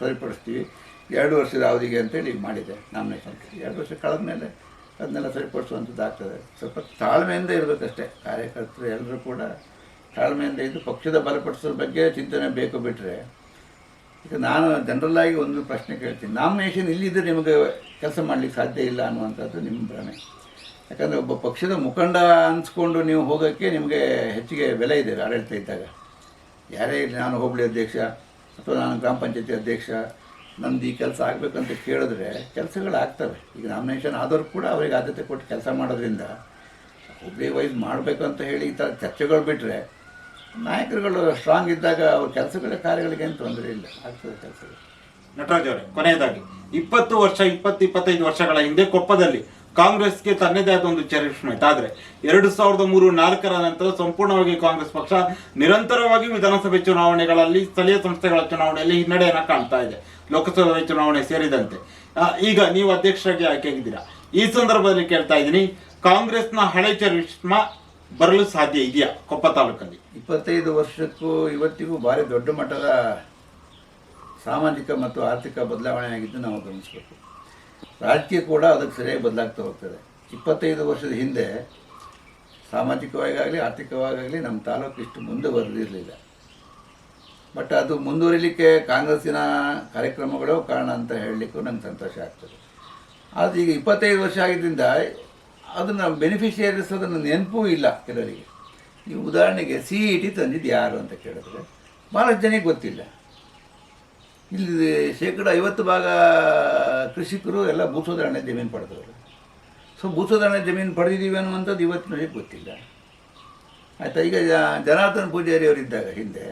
ಸರಿಪಡಿಸ್ತೀವಿ. ಎರಡು ವರ್ಷದ ಅವಧಿಗೆ ಅಂತೇಳಿ ಈಗ ಮಾಡಿದೆ ನಾಮಿನೇಷನ್. ಎರಡು ವರ್ಷ ಕಳೆದ ಮೇಲೆ ಅದನ್ನೆಲ್ಲ ಸರಿಪಡಿಸುವಂಥದ್ದು ಆಗ್ತದೆ. ಸ್ವಲ್ಪ ತಾಳ್ಮೆಯಿಂದ ಇರಬೇಕಷ್ಟೇ ಕಾರ್ಯಕರ್ತರು ಎಲ್ಲರೂ ಕೂಡ ತಾಳ್ಮೆಯಿಂದ ಇದ್ದು ಪಕ್ಷದ ಬಲಪಡಿಸೋದ್ರ ಬಗ್ಗೆ ಚಿಂತನೆ ಬೇಕು ಬಿಟ್ಟರೆ ಈಗ ನಾನು ಜನರಲ್ಲಾಗಿ ಒಂದು ಪ್ರಶ್ನೆ ಕೇಳ್ತೀನಿ. ನಾಮಿನೇಷನ್ ಇಲ್ಲಿದ್ದರೆ ನಿಮಗೆ ಕೆಲಸ ಮಾಡಲಿಕ್ಕೆ ಸಾಧ್ಯ ಇಲ್ಲ ಅನ್ನುವಂಥದ್ದು ನಿಮ್ಮ ಭ್ರಮೆ. ಯಾಕಂದರೆ ಒಬ್ಬ ಪಕ್ಷದ ಮುಖಂಡ ಅನ್ಸ್ಕೊಂಡು ನೀವು ಹೋಗೋಕ್ಕೆ ನಿಮಗೆ ಹೆಚ್ಚಿಗೆ ಬೆಲೆ ಇದೆ ಆಡಳಿತ ಇದ್ದಾಗ. ಯಾರೇ ಇರಲಿ, ನಾನು ಹೋಬಳಿ ಅಧ್ಯಕ್ಷ ಅಥವಾ ನಾನು ಗ್ರಾಮ ಪಂಚಾಯತಿ ಅಧ್ಯಕ್ಷ ನಮ್ದು ಈ ಕೆಲಸ ಆಗಬೇಕಂತ ಕೇಳಿದ್ರೆ ಕೆಲಸಗಳು ಆಗ್ತವೆ. ಈಗ ನಾಮಿನೇಷನ್ ಆದವರು ಕೂಡ ಅವರಿಗೆ ಆದ್ಯತೆ ಕೊಟ್ಟು ಕೆಲಸ ಮಾಡೋದ್ರಿಂದ, ಹುಬ್ಳಿ ವೈಸ್ ಮಾಡಬೇಕು ಅಂತ ಹೇಳಿ ಈ ಥರ ಚರ್ಚೆಗಳು ಬಿಟ್ಟರೆ ನಾಯಕರುಗಳು ಸ್ಟ್ರಾಂಗ್ ಇದ್ದಾಗ ಅವ್ರ ಕೆಲಸಗಳ ಕಾರ್ಯಗಳಿಗೆ ಏನು ತೊಂದರೆ ಇಲ್ಲ. ಆಗ್ತದೆ ಕೆಲಸಗಳು. ನಟರಾಜ್ ಅವರೇ, ಕೊನೆಯದಾಗಿ, ಇಪ್ಪತ್ತು ವರ್ಷ, ಇಪ್ಪತ್ತು, ಇಪ್ಪತ್ತೈದು ವರ್ಷಗಳ ಹಿಂದೆ ಕೊಪ್ಪದಲ್ಲಿ ಕಾಂಗ್ರೆಸ್ಗೆ ತನ್ನದೇ ಆದ ಒಂದು ಚರಿಷ್ಮೆ ಆದರೆ ಎರಡು ಸಾವಿರದ ಮೂರು ನಾಲ್ಕರ ನಂತರ ಸಂಪೂರ್ಣವಾಗಿ ಕಾಂಗ್ರೆಸ್ ಪಕ್ಷ ನಿರಂತರವಾಗಿ ವಿಧಾನಸಭೆ ಚುನಾವಣೆಗಳಲ್ಲಿ, ಸ್ಥಳೀಯ ಸಂಸ್ಥೆಗಳ ಚುನಾವಣೆಯಲ್ಲಿ ಹಿನ್ನಡೆಯನ್ನು ಕಾಣ್ತಾ ಇದೆ. ಲೋಕಸಭೆ ಚುನಾವಣೆ ಸೇರಿದಂತೆ. ಈಗ ನೀವು ಅಧ್ಯಕ್ಷರಾಗಿ ಆಯ್ಕೆಯಾಗಿದ್ದೀರಾ ಈ ಸಂದರ್ಭದಲ್ಲಿ ಕೇಳ್ತಾ ಇದ್ದೀನಿ, ಕಾಂಗ್ರೆಸ್ನ ಹಳೆ ಚರಿಷ್ಮ ಬರಲು ಸಾಧ್ಯ ಇದೆಯಾ ಕೊಪ್ಪ ತಾಲೂಕಲ್ಲಿ? ಇಪ್ಪತ್ತೈದು ವರ್ಷಕ್ಕೂ ಇವತ್ತಿಗೂ ಭಾರಿ ದೊಡ್ಡ ಮಟ್ಟದ ಸಾಮಾಜಿಕ ಮತ್ತು ಆರ್ಥಿಕ ಬದಲಾವಣೆ ಆಗಿದ್ದು ನಾವು ಗಮನಿಸಬೇಕು. ರಾಜಕೀಯ ಕೂಡ ಅದಕ್ಕೆ ಸರಿಯಾಗಿ ಬದಲಾಗ್ತಾ ಹೋಗ್ತದೆ. ಇಪ್ಪತ್ತೈದು ವರ್ಷದ ಹಿಂದೆ ಸಾಮಾಜಿಕವಾಗಿ ಆರ್ಥಿಕವಾಗಲಿ ನಮ್ಮ ತಾಲೂಕು ಇಷ್ಟು ಮುಂದೆ ಬರೆದಿರಲಿಲ್ಲ. ಬಟ್ ಅದು ಮುಂದುವರಿಲಿಕ್ಕೆ ಕಾಂಗ್ರೆಸ್ಸಿನ ಕಾರ್ಯಕ್ರಮಗಳು ಕಾರಣ ಅಂತ ಹೇಳಲಿಕ್ಕೂ ನಂಗೆ ಸಂತೋಷ ಆಗ್ತದೆ. ಆದರೆ ಈಗ ಇಪ್ಪತ್ತೈದು ವರ್ಷ ಆಗಿದ್ದರಿಂದ ಅದನ್ನು ಬೆನಿಫಿಷಿಯರೀಸ್ ಅದನ್ನು ನೆನಪೂ ಇಲ್ಲ ಕೆಲವರಿಗೆ. ನೀವು ಉದಾಹರಣೆಗೆ ಸಿ ಇ ಟಿ ತಂದಿದ್ದು ಯಾರು ಅಂತ ಕೇಳಿದ್ರೆ ಭಾಳಷ್ಟು ಜನಕ್ಕೆ ಗೊತ್ತಿಲ್ಲ. ಇಲ್ಲಿ ಶೇಕಡ ಐವತ್ತು ಭಾಗ ಕೃಷಿಕರು ಎಲ್ಲ ಭೂಸೋಧಾರಣೆ ಜಮೀನು ಪಡೆದವರು. ಸೊ ಭೂಸುಧಾರಣೆ ಜಮೀನು ಪಡೆದಿದ್ದೀವಿ ಅನ್ನುವಂಥದ್ದು ಇವತ್ತಿನವರಿಗೆ ಗೊತ್ತಿಲ್ಲ. ಆಯಿತಾ, ಈಗ ಜನಾರ್ದನ್ ಪೂಜಾರಿ ಅವರಿದ್ದಾಗ ಹಿಂದೆ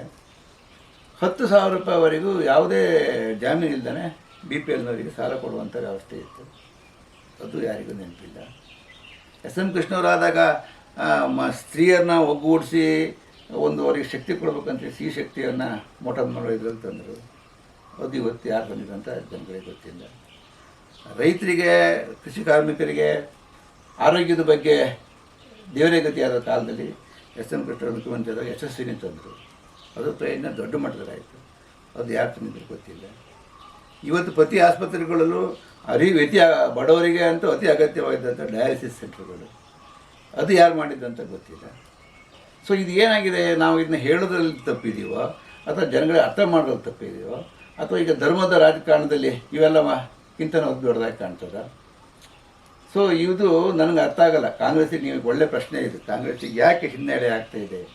ಹತ್ತು ಸಾವಿರ ರೂಪಾಯಿವರೆಗೂ ಯಾವುದೇ ಜಾಮೀನು ಇಲ್ಲದನೆ ಬಿ ಪಿ ಎಲ್ನವರಿಗೆ ಸಾಲ ಕೊಡುವಂಥ ವ್ಯವಸ್ಥೆ ಇತ್ತು. ಅದು ಯಾರಿಗೂ ನೆನಪಿಲ್ಲ. ಎಸ್ ಎಂ ಕೃಷ್ಣವರಾದಾಗ ಸ್ತ್ರೀಯರನ್ನ ಒಗ್ಗೂಡಿಸಿ ಒಂದು ಅವರಿಗೆ ಶಕ್ತಿ ಕೊಡ್ಬೇಕಂತ ಸ್ತ್ರೀ ಶಕ್ತಿಯನ್ನು ಮೋಟರ್ ಮಾಡೋ ಇದ್ರಲ್ಲಿ ತಂದರು. ಅದು ಇವತ್ತು ಯಾರು ಬಂದಿದಂತ ಜನಗಳಿಗೆ ಗೊತ್ತಿಲ್ಲ. ರೈತರಿಗೆ, ಕೃಷಿ ಕಾರ್ಮಿಕರಿಗೆ, ಆರೋಗ್ಯದ ಬಗ್ಗೆ ದೇವರೇ ಗತಿಯಾದ ಕಾಲದಲ್ಲಿ ಎಸ್ ಎಂ ಕೃಷ್ಣ ಮುಖ್ಯಮಂತ್ರಿ ಆದಾಗ ಯಶಸ್ವಿನಿ ತಂದರು. ಅದು ಪ್ರಯೋಜನ ದೊಡ್ಡ ಮಟ್ಟದಲ್ಲಾಯಿತು. ಅದು ಯಾರು ತಂದಿದ್ರು ಗೊತ್ತಿಲ್ಲ. ಇವತ್ತು ಪ್ರತಿ ಆಸ್ಪತ್ರೆಗಳಲ್ಲೂ ಅರಿ ಅತಿ ಬಡವರಿಗೆ ಅಂತೂ ಅತಿ ಅಗತ್ಯವಾಗಿದ್ದಂಥ ಡಯಾಲಿಸಿಸ್ ಸೆಂಟರ್ಗಳು ಅದು ಯಾರು ಮಾಡಿದ್ದಂತ ಗೊತ್ತಿಲ್ಲ. ಸೊ ಇದು ಏನಾಗಿದೆ? ನಾವು ಇದನ್ನ ಹೇಳೋದ್ರಲ್ಲಿ ತಪ್ಪಿದೀವೋ? ಅಥವಾ ಜನಗಳಿಗೆ ಅರ್ಥ ಮಾಡೋದ್ರಲ್ಲಿ ತಪ್ಪಿದೀವೋ? ಅಥವಾ ಈಗ ಧರ್ಮದ ರಾಜಕಾರಣದಲ್ಲಿ ಇವೆಲ್ಲ ಕಿಂತ ದೊಡ್ಡದಾಗಿ ಕಾಣ್ತದ? ಸೊ ಇದು ನನಗೆ ಅರ್ಥ ಆಗಲ್ಲ. ಕಾಂಗ್ರೆಸ್ಸಿಗೆ ನಿಮಗೆ ಒಳ್ಳೆ ಪ್ರಶ್ನೆ ಇದೆ. ಕಾಂಗ್ರೆಸ್ಸಿಗೆ ಯಾಕೆ ಹಿನ್ನಡೆ ಆಗ್ತಾ ಇದೆ?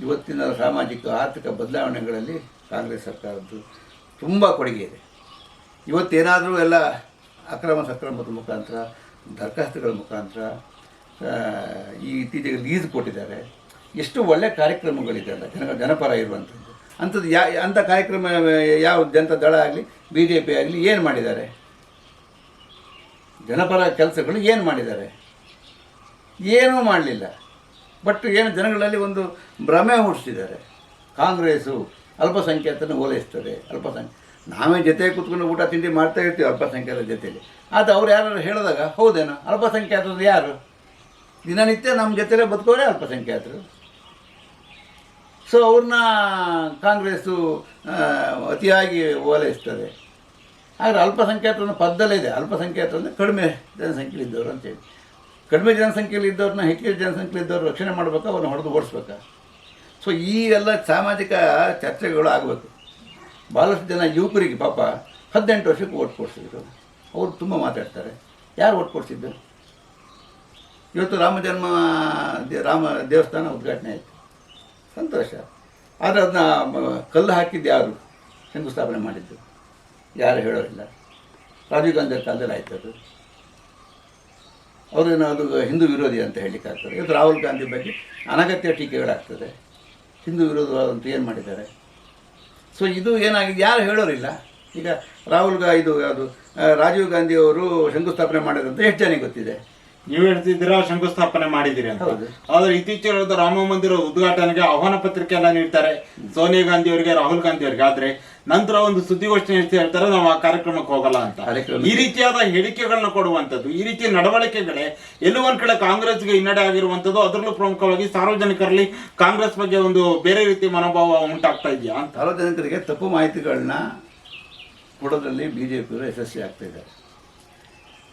ಇವತ್ತಿನ ಸಾಮಾಜಿಕ, ಆರ್ಥಿಕ ಬದಲಾವಣೆಗಳಲ್ಲಿ ಕಾಂಗ್ರೆಸ್ ಸರ್ಕಾರದ್ದು ತುಂಬ ಕೊಡುಗೆ ಇದೆ. ಇವತ್ತೇನಾದರೂ ಎಲ್ಲ ಅಕ್ರಮ ಸಕ್ರಮದ ಮುಖಾಂತರ, ದರಖಾಸ್ತುಗಳ ಮುಖಾಂತರ ಈ ಇತ್ತೀಚೆಗೆ ಲೀಸ್ ಕೊಟ್ಟಿದ್ದಾರೆ. ಎಷ್ಟು ಒಳ್ಳೆ ಕಾರ್ಯಕ್ರಮಗಳಿದೆ ಅಲ್ಲ ಜನ, ಜನಪರ ಇರುವಂಥದ್ದು. ಅಂಥದ್ದು ಯಾ, ಅಂಥ ಕಾರ್ಯಕ್ರಮ, ಯಾವ ಜನತಾ ದಳ ಆಗಲಿ ಬಿ ಜೆ ಪಿ ಆಗಲಿ ಏನು ಮಾಡಿದ್ದಾರೆ? ಜನಪರ ಕೆಲಸಗಳು ಏನು ಮಾಡಿದ್ದಾರೆ? ಏನೂ ಮಾಡಲಿಲ್ಲ. ಬಟ್ ಏನು ಜನಗಳಲ್ಲಿ ಒಂದು ಭ್ರಮೆ ಹುಟ್ಟಿಸಿದ್ದಾರೆ. ಕಾಂಗ್ರೆಸ್ಸು ಅಲ್ಪಸಂಖ್ಯಾತನ ಓಲೈಸ್ತದೆ. ಅಲ್ಪಸಂಖ್ಯಾ ನಾವೇ ಜೊತೆ ಕೂತ್ಕೊಂಡು ಊಟ ತಿಂಡಿ ಮಾಡ್ತಾ ಇರ್ತೀವಿ ಅಲ್ಪಸಂಖ್ಯಾತರ ಜೊತೆಲಿ. ಆದರೆ ಅವ್ರು ಯಾರು ಹೇಳಿದಾಗ, ಹೌದೇನೋ? ಅಲ್ಪಸಂಖ್ಯಾತರು ಯಾರು? ದಿನನಿತ್ಯ ನಮ್ಮ ಜೊತೆಲೇ ಬದುಕೋರೆ ಅಲ್ಪಸಂಖ್ಯಾತರು. ಸೊ ಅವ್ರನ್ನ ಕಾಂಗ್ರೆಸ್ಸು ಅತಿಯಾಗಿ ಓಲೈಸ್ತದೆ ಆದರೆ ಅಲ್ಪಸಂಖ್ಯಾತರನ್ನ ಪದ್ದಲ್ಲೇ ಇದೆ. ಅಲ್ಪಸಂಖ್ಯಾತರು ಅಂದರೆ ಕಡಿಮೆ ಜನಸಂಖ್ಯೆಲಿದ್ದವರು ಅಂತೇಳಿ ಕಡಿಮೆ ಜನಸಂಖ್ಯೆಲಿದ್ದವ್ರನ್ನ ಹೆಚ್ಚಿನ ಜನಸಂಖ್ಯೆಲಿದ್ದವ್ರು ರಕ್ಷಣೆ ಮಾಡ್ಬೇಕಾ, ಅವ್ರನ್ನ ಹೊಡೆದು ಓಡಿಸ್ಬೇಕಾ? ಸೊ ಈ ಎಲ್ಲ ಸಾಮಾಜಿಕ ಚರ್ಚೆಗಳು ಆಗಬೇಕು. ಭಾಳಷ್ಟು ಜನ ಯುವಕರಿಗೆ ಪಾಪ ಹದಿನೆಂಟು ವರ್ಷಕ್ಕೆ ಓಟ್ ಕೊಡಿಸಿದ್ರು. ಅವರು ತುಂಬ ಮಾತಾಡ್ತಾರೆ. ಯಾರು ಓಟ್ ಕೊಡಿಸಿದ್ದು? ಇವತ್ತು ರಾಮ ಜನ್ಮ ರಾಮ ದೇವಸ್ಥಾನ ಉದ್ಘಾಟನೆ ಆಯಿತು. ಸಂತೋಷ. ಆದರೆ ಅದನ್ನ ಕಲ್ಲು ಹಾಕಿದ್ದು ಯಾರು? ಶಂಕುಸ್ಥಾಪನೆ ಮಾಡಿದ್ದು. ಯಾರು ಹೇಳೋರಿಲ್ಲ. ರಾಜೀವ್ ಗಾಂಧಿ ಕಾಲದಲ್ಲಿ ಆಯ್ತು ಅದು. ಅವರೇನು ಅದು ಹಿಂದೂ ವಿರೋಧಿ ಅಂತ ಹೇಳಲಿಕ್ಕೆ ಆಗ್ತದೆ. ಇವತ್ತು ರಾಹುಲ್ ಗಾಂಧಿ ಬಗ್ಗೆ ಅನಗತ್ಯ ಟೀಕೆಗಳಾಗ್ತದೆ. ಹಿಂದೂ ವಿರೋಧವಾದಂತ ಏನು ಮಾಡಿದ್ದಾರೆ? ಸೊ ಇದು ಏನಾಗಿದೆ? ಯಾರು ಹೇಳೋರಿಲ್ಲ ಈಗ ರಾಹುಲ್ ಗಾ ಇದು ಯಾವುದು? ರಾಜೀವ್ ಗಾಂಧಿ ಅವರು ಶಂಕುಸ್ಥಾಪನೆ ಮಾಡಿದಂತ ಎಷ್ಟು ಜನಕ್ಕೆ ಗೊತ್ತಿದೆ? ನೀವು ಹೇಳ್ತಿದ್ದೀರಾ ಶಂಕುಸ್ಥಾಪನೆ ಮಾಡಿದಿರಿ ಅಂತ. ಆದರೆ ಇತ್ತೀಚೆಗೆ ರಾಮ ಮಂದಿರ ಉದ್ಘಾಟನೆಗೆ ಆಹ್ವಾನ ಪತ್ರಿಕೆ ಎಲ್ಲ ನೀಡ್ತಾರೆ ಸೋನಿಯಾ ಗಾಂಧಿ ಅವರಿಗೆ ರಾಹುಲ್ ಗಾಂಧಿ ಅವರಿಗೆ. ಆದ್ರೆ ನಂತರ ಒಂದು ಸುದ್ದಿಗೋಷ್ಠಿ ನಡೆಸಿ ಹೇಳ್ತಾರೆ ನಾವು ಆ ಕಾರ್ಯಕ್ರಮಕ್ಕೆ ಹೋಗಲ್ಲ ಅಂತ. ಈ ರೀತಿಯಾದ ಹೇಳಿಕೆಗಳನ್ನ ಕೊಡುವಂತದ್ದು ಈ ರೀತಿಯ ನಡವಳಿಕೆಗಳೇ ಎಲ್ಲೋ ಒಂದ್ ಕಡೆ ಕಾಂಗ್ರೆಸ್ಗೆ ಹಿನ್ನಡೆ ಆಗಿರುವಂತದ್ದು ಅದರಲ್ಲೂ ಪ್ರಮುಖವಾಗಿ ಸಾರ್ವಜನಿಕರಲ್ಲಿ ಕಾಂಗ್ರೆಸ್ ಬಗ್ಗೆ ಒಂದು ಬೇರೆ ರೀತಿ ಮನೋಭಾವ ಉಂಟಾಗ್ತಾ ಇದೆಯಾ ಅಂತ. ಸಾರ್ವಜನಿಕರಿಗೆ ತಪ್ಪು ಮಾಹಿತಿಗಳನ್ನ ಕೊಡೋದ್ರಲ್ಲಿ ಬಿ ಜೆ ಪಿಯವರು ಯಶಸ್ವಿ ಆಗ್ತಾ ಇದ್ದಾರೆ.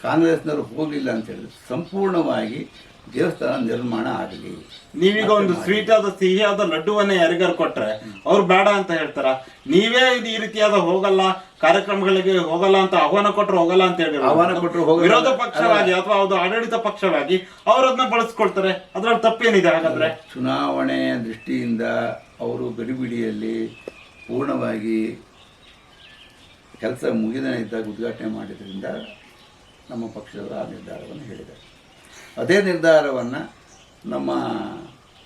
ಕಾಂಗ್ರೆಸ್ನವರು ಹೋಗಲಿಲ್ಲ ಅಂತ ಹೇಳಿದ್ರು. ಸಂಪೂರ್ಣವಾಗಿ ದೇವಸ್ಥಾನ ನಿರ್ಮಾಣ ಆಗಲಿ. ನೀವೀಗ ಒಂದು ಸ್ವೀಟ್ ಆದ ಸಿಹಿಯಾದ ಲಡ್ಡುವನ್ನ ಯಾರಿಗಾರು ಕೊಟ್ರೆ ಅವ್ರು ಬೇಡ ಅಂತ ಹೇಳ್ತಾರ. ನೀವೇ ಇದು ಈ ರೀತಿಯಾದ ಹೋಗಲ್ಲ ಕಾರ್ಯಕ್ರಮಗಳಿಗೆ ಹೋಗಲ್ಲ ಅಂತ ಆಹ್ವಾನ ಕೊಟ್ರು ಹೋಗಲ್ಲ ಅಂತ ಹೇಳಿ ಆಹ್ವಾನ ಕೊಟ್ಟರು ಹೋಗಲ್ಲ. ವಿರೋಧ ಪಕ್ಷವಾಗಿ ಅಥವಾ ಅದು ಆಡಳಿತ ಪಕ್ಷವಾಗಿ ಅವರದನ್ನ ಬಳಸ್ಕೊಳ್ತಾರೆ. ಅದ್ರಲ್ಲಿ ತಪ್ಪೇನಿದೆ ಹಾಗಾದ್ರೆ? ಚುನಾವಣೆ ದೃಷ್ಟಿಯಿಂದ ಅವರು ಗಡಿಬಿಡಿಯಲ್ಲಿ ಪೂರ್ಣವಾಗಿ ಕೆಲಸ ಮುಗಿದ ಇದ್ದಾಗ ಉದ್ಘಾಟನೆ ಮಾಡಿದ್ರಿಂದ ನಮ್ಮ ಪಕ್ಷದವರು ಆ ನಿರ್ಧಾರವನ್ನು ಹೇಳಿದ್ದಾರೆ. ಅದೇ ನಿರ್ಧಾರವನ್ನು ನಮ್ಮ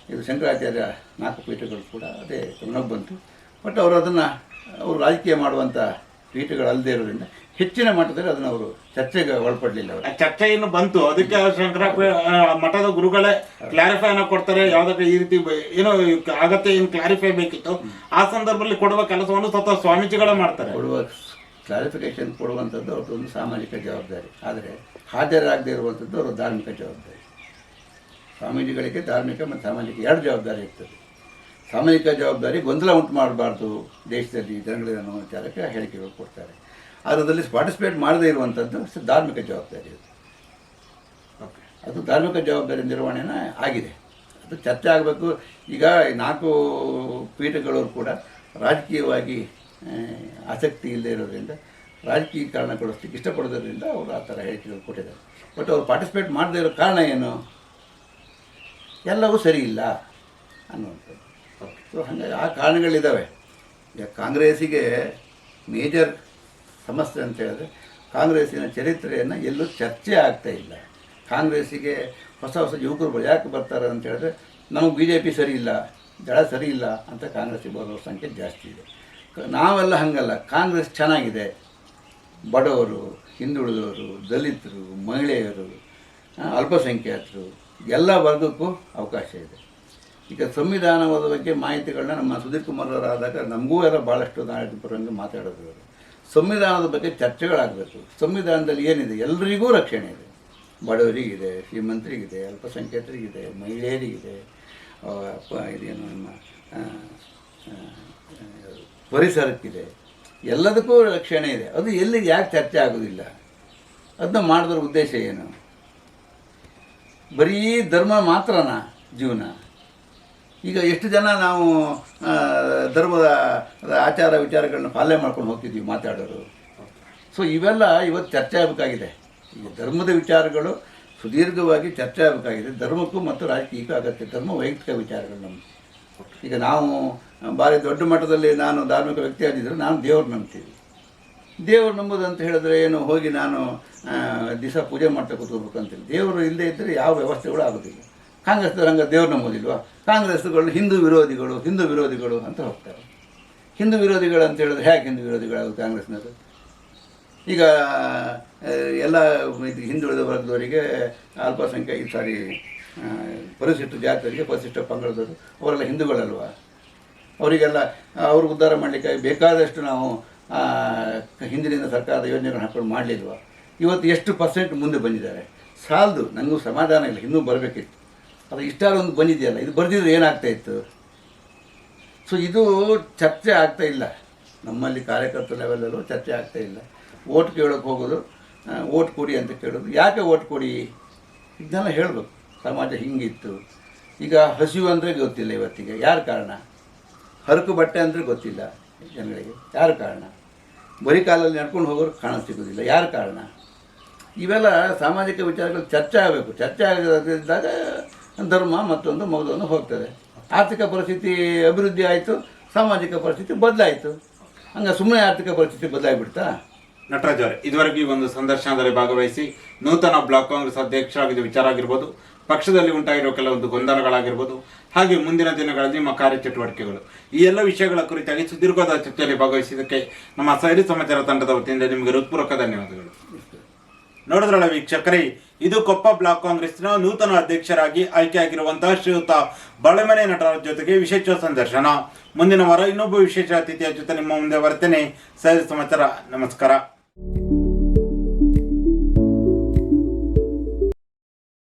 ಇದು ಶಂಕರಾಚಾರ್ಯ ನಾಲ್ಕು ಪೀಠಗಳು ಕೂಡ ಅದೇ ಗಮನಕ್ಕೆ ಬಂತು. ಬಟ್ ಅವರು ಅದನ್ನು ಅವರು ರಾಜಕೀಯ ಮಾಡುವಂಥ ಪೀಠಗಳಲ್ಲದೆ ಇರೋದ್ರಿಂದ ಹೆಚ್ಚಿನ ಮಟ್ಟದಲ್ಲಿ ಅದನ್ನು ಅವರು ಚರ್ಚೆಗೆ ಒಳಪಡಲಿಲ್ಲ ಅವರು. ಆ ಚರ್ಚೆ ಏನು ಬಂತು. ಅದಕ್ಕೆ ಶಂಕರ ಮಠದ ಗುರುಗಳೇ ಕ್ಲಾರಿಫೈ ಅನ್ನ ಕೊಡ್ತಾರೆ. ಯಾವುದಕ್ಕೆ ಈ ರೀತಿ ಏನೋ ಅಗತ್ಯ ಏನು ಕ್ಲಾರಿಫೈ ಬೇಕಿತ್ತು. ಆ ಸಂದರ್ಭದಲ್ಲಿ ಕೊಡುವ ಕೆಲಸವನ್ನು ಸ್ವತಃ ಸ್ವಾಮೀಜಿಗಳೇ ಮಾಡ್ತಾರೆ. ಕೊಡುವ ಕ್ಲಾರಿಫಿಕೇಶನ್ ಕೊಡುವಂಥದ್ದು ಅವ್ರದ್ದು ಒಂದು ಸಾಮಾಜಿಕ ಜವಾಬ್ದಾರಿ. ಆದರೆ ಹಾಜರಾಗದೇ ಇರುವಂಥದ್ದು ಅವರ ಧಾರ್ಮಿಕ ಜವಾಬ್ದಾರಿ. ಸ್ವಾಮೀಜಿಗಳಿಗೆ ಧಾರ್ಮಿಕ ಮತ್ತು ಸಾಮಾಜಿಕ ಎರಡು ಜವಾಬ್ದಾರಿ ಇರ್ತದೆ. ಸಾಮಾಜಿಕ ಜವಾಬ್ದಾರಿ ಗೊಂದಲ ಉಂಟು ಮಾಡಬಾರ್ದು ದೇಶದಲ್ಲಿ ಜನಗಳಿಗೆ ಅನ್ನೋ ವಿಚಾರಕ್ಕೆ ಹೇಳಿಕೆಗಳು ಕೊಡ್ತಾರೆ. ಅದರಲ್ಲಿ ಪಾರ್ಟಿಸಿಪೇಟ್ ಮಾಡದೇ ಇರುವಂಥದ್ದು ಧಾರ್ಮಿಕ ಜವಾಬ್ದಾರಿ ಓಕೆ ಅದು ಧಾರ್ಮಿಕ ಜವಾಬ್ದಾರಿ ನಿರ್ವಹಣೆನ ಆಗಿದೆ. ಅದು ಚರ್ಚೆ ಆಗಬೇಕು. ಈಗ ನಾಲ್ಕು ಪೀಠಗಳವರು ಕೂಡ ರಾಜಕೀಯವಾಗಿ ಆಸಕ್ತಿ ಇಲ್ಲದೆ ಇರೋದ್ರಿಂದ ರಾಜಕೀಕರಣ ಕೊಡಿಸ್ಲಿಕ್ಕೆ ಇಷ್ಟಪಡೋದ್ರಿಂದ ಅವರು ಆ ಥರ ಹೇಳಿಕೆಗಳು ಕೊಟ್ಟಿದ್ದಾರೆ. ಬಟ್ ಅವರು ಪಾರ್ಟಿಸಿಪೇಟ್ ಮಾಡದೇ ಇರೋ ಕಾರಣ ಏನು? ಎಲ್ಲವೂ ಸರಿ ಇಲ್ಲ ಅನ್ನುವಂಥದ್ದು. ಸೊ ಹಾಗಾಗಿ ಆ ಕಾರಣಗಳಿದ್ದಾವೆ ಈಗ ಕಾಂಗ್ರೆಸ್ಸಿಗೆ ಮೇಜರ್ ಸಮಸ್ಯೆ ಅಂತ ಹೇಳಿದ್ರೆ, ಕಾಂಗ್ರೆಸ್ಸಿನ ಚರಿತ್ರೆಯನ್ನು ಎಲ್ಲೂ ಚರ್ಚೆ ಆಗ್ತಾ ಇಲ್ಲ. ಕಾಂಗ್ರೆಸ್ಸಿಗೆ ಹೊಸ ಹೊಸ ಯುವಕರು ಯಾಕೆ ಬರ್ತಾರೆ ಅಂತ ಹೇಳಿದ್ರೆ ನಮಗೆ ಬಿ ಜೆ ಪಿ ಸರಿ ಇಲ್ಲ, ದಳ ಸರಿ ಇಲ್ಲ ಅಂತ ಕಾಂಗ್ರೆಸ್ಸಿಗೆ ಬರೋ ಸಂಖ್ಯೆ ಜಾಸ್ತಿ ಇದೆ. ನಾವೆಲ್ಲ ಹಾಗಲ್ಲ, ಕಾಂಗ್ರೆಸ್ ಚೆನ್ನಾಗಿದೆ ಬಡವರು, ಹಿಂದುಳಿದವರು, ದಲಿತರು, ಮಹಿಳೆಯರು ಅಲ್ಪಸಂಖ್ಯಾತರು, ಎಲ್ಲ ವರ್ಗಕ್ಕೂ ಅವಕಾಶ ಇದೆ. ಈಗ ಸಂವಿಧಾನದ ಬಗ್ಗೆ ಮಾಹಿತಿಗಳನ್ನ ನಮ್ಮ ಸುಧೀರ್ ಕುಮಾರ್ ಆದಾಗ ನಮಗೂ ಎಲ್ಲ ಭಾಳಷ್ಟು ನಾಳೆ ಬರೋಂಗೆ ಮಾತಾಡೋದು ಸಂವಿಧಾನದ ಬಗ್ಗೆ ಚರ್ಚೆಗಳಾಗಬೇಕು. ಸಂವಿಧಾನದಲ್ಲಿ ಏನಿದೆ? ಎಲ್ಲರಿಗೂ ರಕ್ಷಣೆ ಇದೆ. ಬಡವರಿಗಿದೆ, ಶ್ರೀಮಂತರಿಗಿದೆ, ಅಲ್ಪಸಂಖ್ಯಾತರಿಗಿದೆ, ಮಹಿಳೆಯರಿಗಿದೆ ಇದೇನು ನಮ್ಮ ಪರಿಸರಕ್ಕಿದೆ. ಎಲ್ಲದಕ್ಕೂ ರಕ್ಷಣೆ ಇದೆ. ಅದು ಎಲ್ಲಿ ಯಾಕೆ ಚರ್ಚೆ ಆಗೋದಿಲ್ಲ. ಅದನ್ನ ಮಾಡಿದ್ರ ಉದ್ದೇಶ ಏನು? ಬರೀ ಧರ್ಮ ಮಾತ್ರನಾ ಜೀವನ? ಈಗ ಎಷ್ಟು ಜನ ನಾವು ಧರ್ಮದ ಆಚಾರ ವಿಚಾರಗಳನ್ನ ಪಾಲನೆ ಮಾಡ್ಕೊಂಡು ಹೋಗ್ತಿದ್ವಿ ಮಾತಾಡೋರು. ಸೊ ಇವೆಲ್ಲ ಇವತ್ತು ಚರ್ಚೆ ಆಗಬೇಕಾಗಿದೆ. ಈಗ ಧರ್ಮದ ವಿಚಾರಗಳು ಸುದೀರ್ಘವಾಗಿ ಚರ್ಚೆ ಆಗಬೇಕಾಗಿದೆ. ಧರ್ಮಕ್ಕೂ ಮತ್ತು ರಾಜಕೀಯಕ್ಕೂ ಅಗತ್ಯ. ಧರ್ಮ ವೈಯಕ್ತಿಕ ವಿಚಾರಗಳು ನಮ್ಮ ಈಗ ನಾವು ಭಾರಿ ದೊಡ್ಡ ಮಟ್ಟದಲ್ಲಿ ನಾನು ಧಾರ್ಮಿಕ ವ್ಯಕ್ತಿ ಆಗಿದ್ದರೆ ನಾನು ದೇವ್ರು ನಂಬ್ತೀನಿ. ದೇವ್ರು ನಂಬುದು ಅಂತ ಹೇಳಿದ್ರೆ ಏನು, ಹೋಗಿ ನಾನು ದಿವಸ ಪೂಜೆ ಮಾಡ್ತಾ ಕೂತ್ಕೋಬೇಕಂತೇಳಿ ದೇವರು ಇಲ್ಲದೇ ಇದ್ದರೆ ಯಾವ ವ್ಯವಸ್ಥೆಗಳು ಆಗೋದಿಲ್ಲ. ಕಾಂಗ್ರೆಸ್ದವ್ರು ಹಂಗೆ ದೇವ್ರು ನಂಬೋದಿಲ್ವಾ? ಕಾಂಗ್ರೆಸ್ಗಳು ಹಿಂದೂ ವಿರೋಧಿಗಳು ಹಿಂದೂ ವಿರೋಧಿಗಳು ಅಂತ ಹೋಗ್ತಾರೆ. ಹಿಂದೂ ವಿರೋಧಿಗಳು ಅಂತ ಹೇಳಿದ್ರೆ ಹೇಗೆ ಹಿಂದೂ ವಿರೋಧಿಗಳಾಗುತ್ತೆ ಕಾಂಗ್ರೆಸ್ನವರು? ಈಗ ಎಲ್ಲ ಇದು ಹಿಂದುಳಿದ ವರ್ಗದವರಿಗೆ ಅಲ್ಪಸಂಖ್ಯೆ ಈ ಸಾರಿ ಪರಿಶಿಷ್ಟ ಜಾತಿಯವರಿಗೆ ಪರಿಶಿಷ್ಟ ಪಂಗಡದವರು, ಅವರೆಲ್ಲ ಹಿಂದೂಗಳಲ್ವಾ? ಅವರಿಗೆಲ್ಲ ಅವ್ರಿಗೆ ಉದ್ಧಾರ ಮಾಡಲಿಕ್ಕೆ ಬೇಕಾದಷ್ಟು ನಾವು ಹಿಂದಿನಿಂದ ಸರ್ಕಾರದ ಯೋಜನೆಗಳನ್ನು ಹಾಕೊಂಡು ಮಾಡಲಿಲ್ವ? ಇವತ್ತು ಎಷ್ಟು ಪರ್ಸೆಂಟ್ ಮುಂದೆ ಬಂದಿದ್ದಾರೆ? ಸಾಲದು, ನನಗೂ ಸಮಾಧಾನ ಇಲ್ಲ, ಇನ್ನೂ ಬರಬೇಕಿತ್ತು. ಅದು ಇಷ್ಟಾರೊಂದು ಬಂದಿದೆಯಲ್ಲ, ಇದು ಬರ್ದಿದ್ರೆ ಏನಾಗ್ತಾ ಇತ್ತು? ಸೊ ಇದು ಚರ್ಚೆ ಆಗ್ತಾ ಇಲ್ಲ. ನಮ್ಮಲ್ಲಿ ಕಾರ್ಯಕರ್ತರ ಲೆವೆಲಲ್ಲೂ ಚರ್ಚೆ ಆಗ್ತಾ ಇಲ್ಲ. ಓಟ್ ಕೇಳೋಕೆ ಹೋಗೋದು ಓಟ್ ಕೊಡಿ ಅಂತ ಕೇಳೋದು. ಯಾಕೆ ಓಟ್ ಕೊಡಿ? ಇದನ್ನೆಲ್ಲ ಹೇಳಬೇಕು. ಸಮಾಜ ಹಿಂಗಿತ್ತು. ಈಗ ಹಸಿವು ಅಂದರೆ ಗೊತ್ತಿಲ್ಲ ಇವತ್ತಿಗೆ. ಯಾರ ಕಾರಣ? ಹರಕು ಬಟ್ಟೆ ಅಂದರೆ ಗೊತ್ತಿಲ್ಲ ಜನಗಳಿಗೆ. ಯಾರು ಕಾರಣ? ಬರೀ ಕಾಲಲ್ಲಿ ನಡ್ಕೊಂಡು ಹೋಗೋರು ಕಾಣ ಸಿಗೋದಿಲ್ಲ ಯಾರು ಕಾರಣ? ಇವೆಲ್ಲ ಸಾಮಾಜಿಕ ವಿಚಾರಗಳು ಚರ್ಚೆ ಆಗಬೇಕು. ಚರ್ಚೆ ಆಗದಿದ್ದಾಗ ಧರ್ಮ ಮತ್ತೊಂದು ಮೌಲ್ಯವನ್ನು ಹೋಗ್ತದೆ. ಆರ್ಥಿಕ ಪರಿಸ್ಥಿತಿ ಅಭಿವೃದ್ಧಿ ಆಯಿತು, ಸಾಮಾಜಿಕ ಪರಿಸ್ಥಿತಿ ಬದಲಾಯಿತು. ಹಂಗೆ ಸುಮ್ಮನೆ ಆರ್ಥಿಕ ಪರಿಸ್ಥಿತಿ ಬದಲಾಗಿಬಿಡ್ತಾ? ನಟರಾಜ್ ಅವರೇ ಇದುವರೆಗೆ ಈ ಒಂದು ಸಂದರ್ಶನದಲ್ಲಿ ಭಾಗವಹಿಸಿ ನೂತನ ಬ್ಲಾಕ್ ಕಾಂಗ್ರೆಸ್ ಅಧ್ಯಕ್ಷರಾಗಿದ್ದ ವಿಚಾರ ಆಗಿರ್ಬೋದು, ಪಕ್ಷದಲ್ಲಿ ಉಂಟಾಗಿರೋ ಕೆಲವೊಂದು ಗೊಂದಲಗಳಾಗಿರ್ಬೋದು ಹಾಗೆ ಮುಂದಿನ ದಿನಗಳಲ್ಲಿ ನಿಮ್ಮ ಕಾರ್ಯಚಟುವಟಿಕೆಗಳು. ಈ ಎಲ್ಲ ವಿಷಯಗಳ ಕುರಿತಾಗಿ ಸುದೀರ್ಘವಾದ ಚರ್ಚೆಯಲ್ಲಿ ಭಾಗವಹಿಸಿದ್ದಕ್ಕೆ ನಮ್ಮ ಸೈರಿ ಸಮಾಚಾರ ತಂಡದ ವತಿಯಿಂದ ನಿಮಗೆ ಹೃತ್ಪೂರ್ವಕ ಧನ್ಯವಾದಗಳು. ನೋಡಿದ್ರಲ್ಲ ವೀಕ್ಷಕರೇ, ಇದು ಕೊಪ್ಪ ಬ್ಲಾಕ್ ಕಾಂಗ್ರೆಸ್ನ ನೂತನ ಅಧ್ಯಕ್ಷರಾಗಿ ಆಯ್ಕೆಯಾಗಿರುವಂತಹ ಶ್ರೀಯುತ ಬಾಳೆಮನೆ ನಟರ ಜೊತೆಗೆ ವಿಶೇಷ ಸಂದರ್ಶನ. ಮುಂದಿನ ವಾರ ಇನ್ನೊಬ್ಬ ವಿಶೇಷ ಅತಿಥಿಯ ಜೊತೆ ನಿಮ್ಮ ಮುಂದೆ ಬರ್ತೇನೆ ಸೈರಿ ಸಮಾಚಾರ, ನಮಸ್ಕಾರ.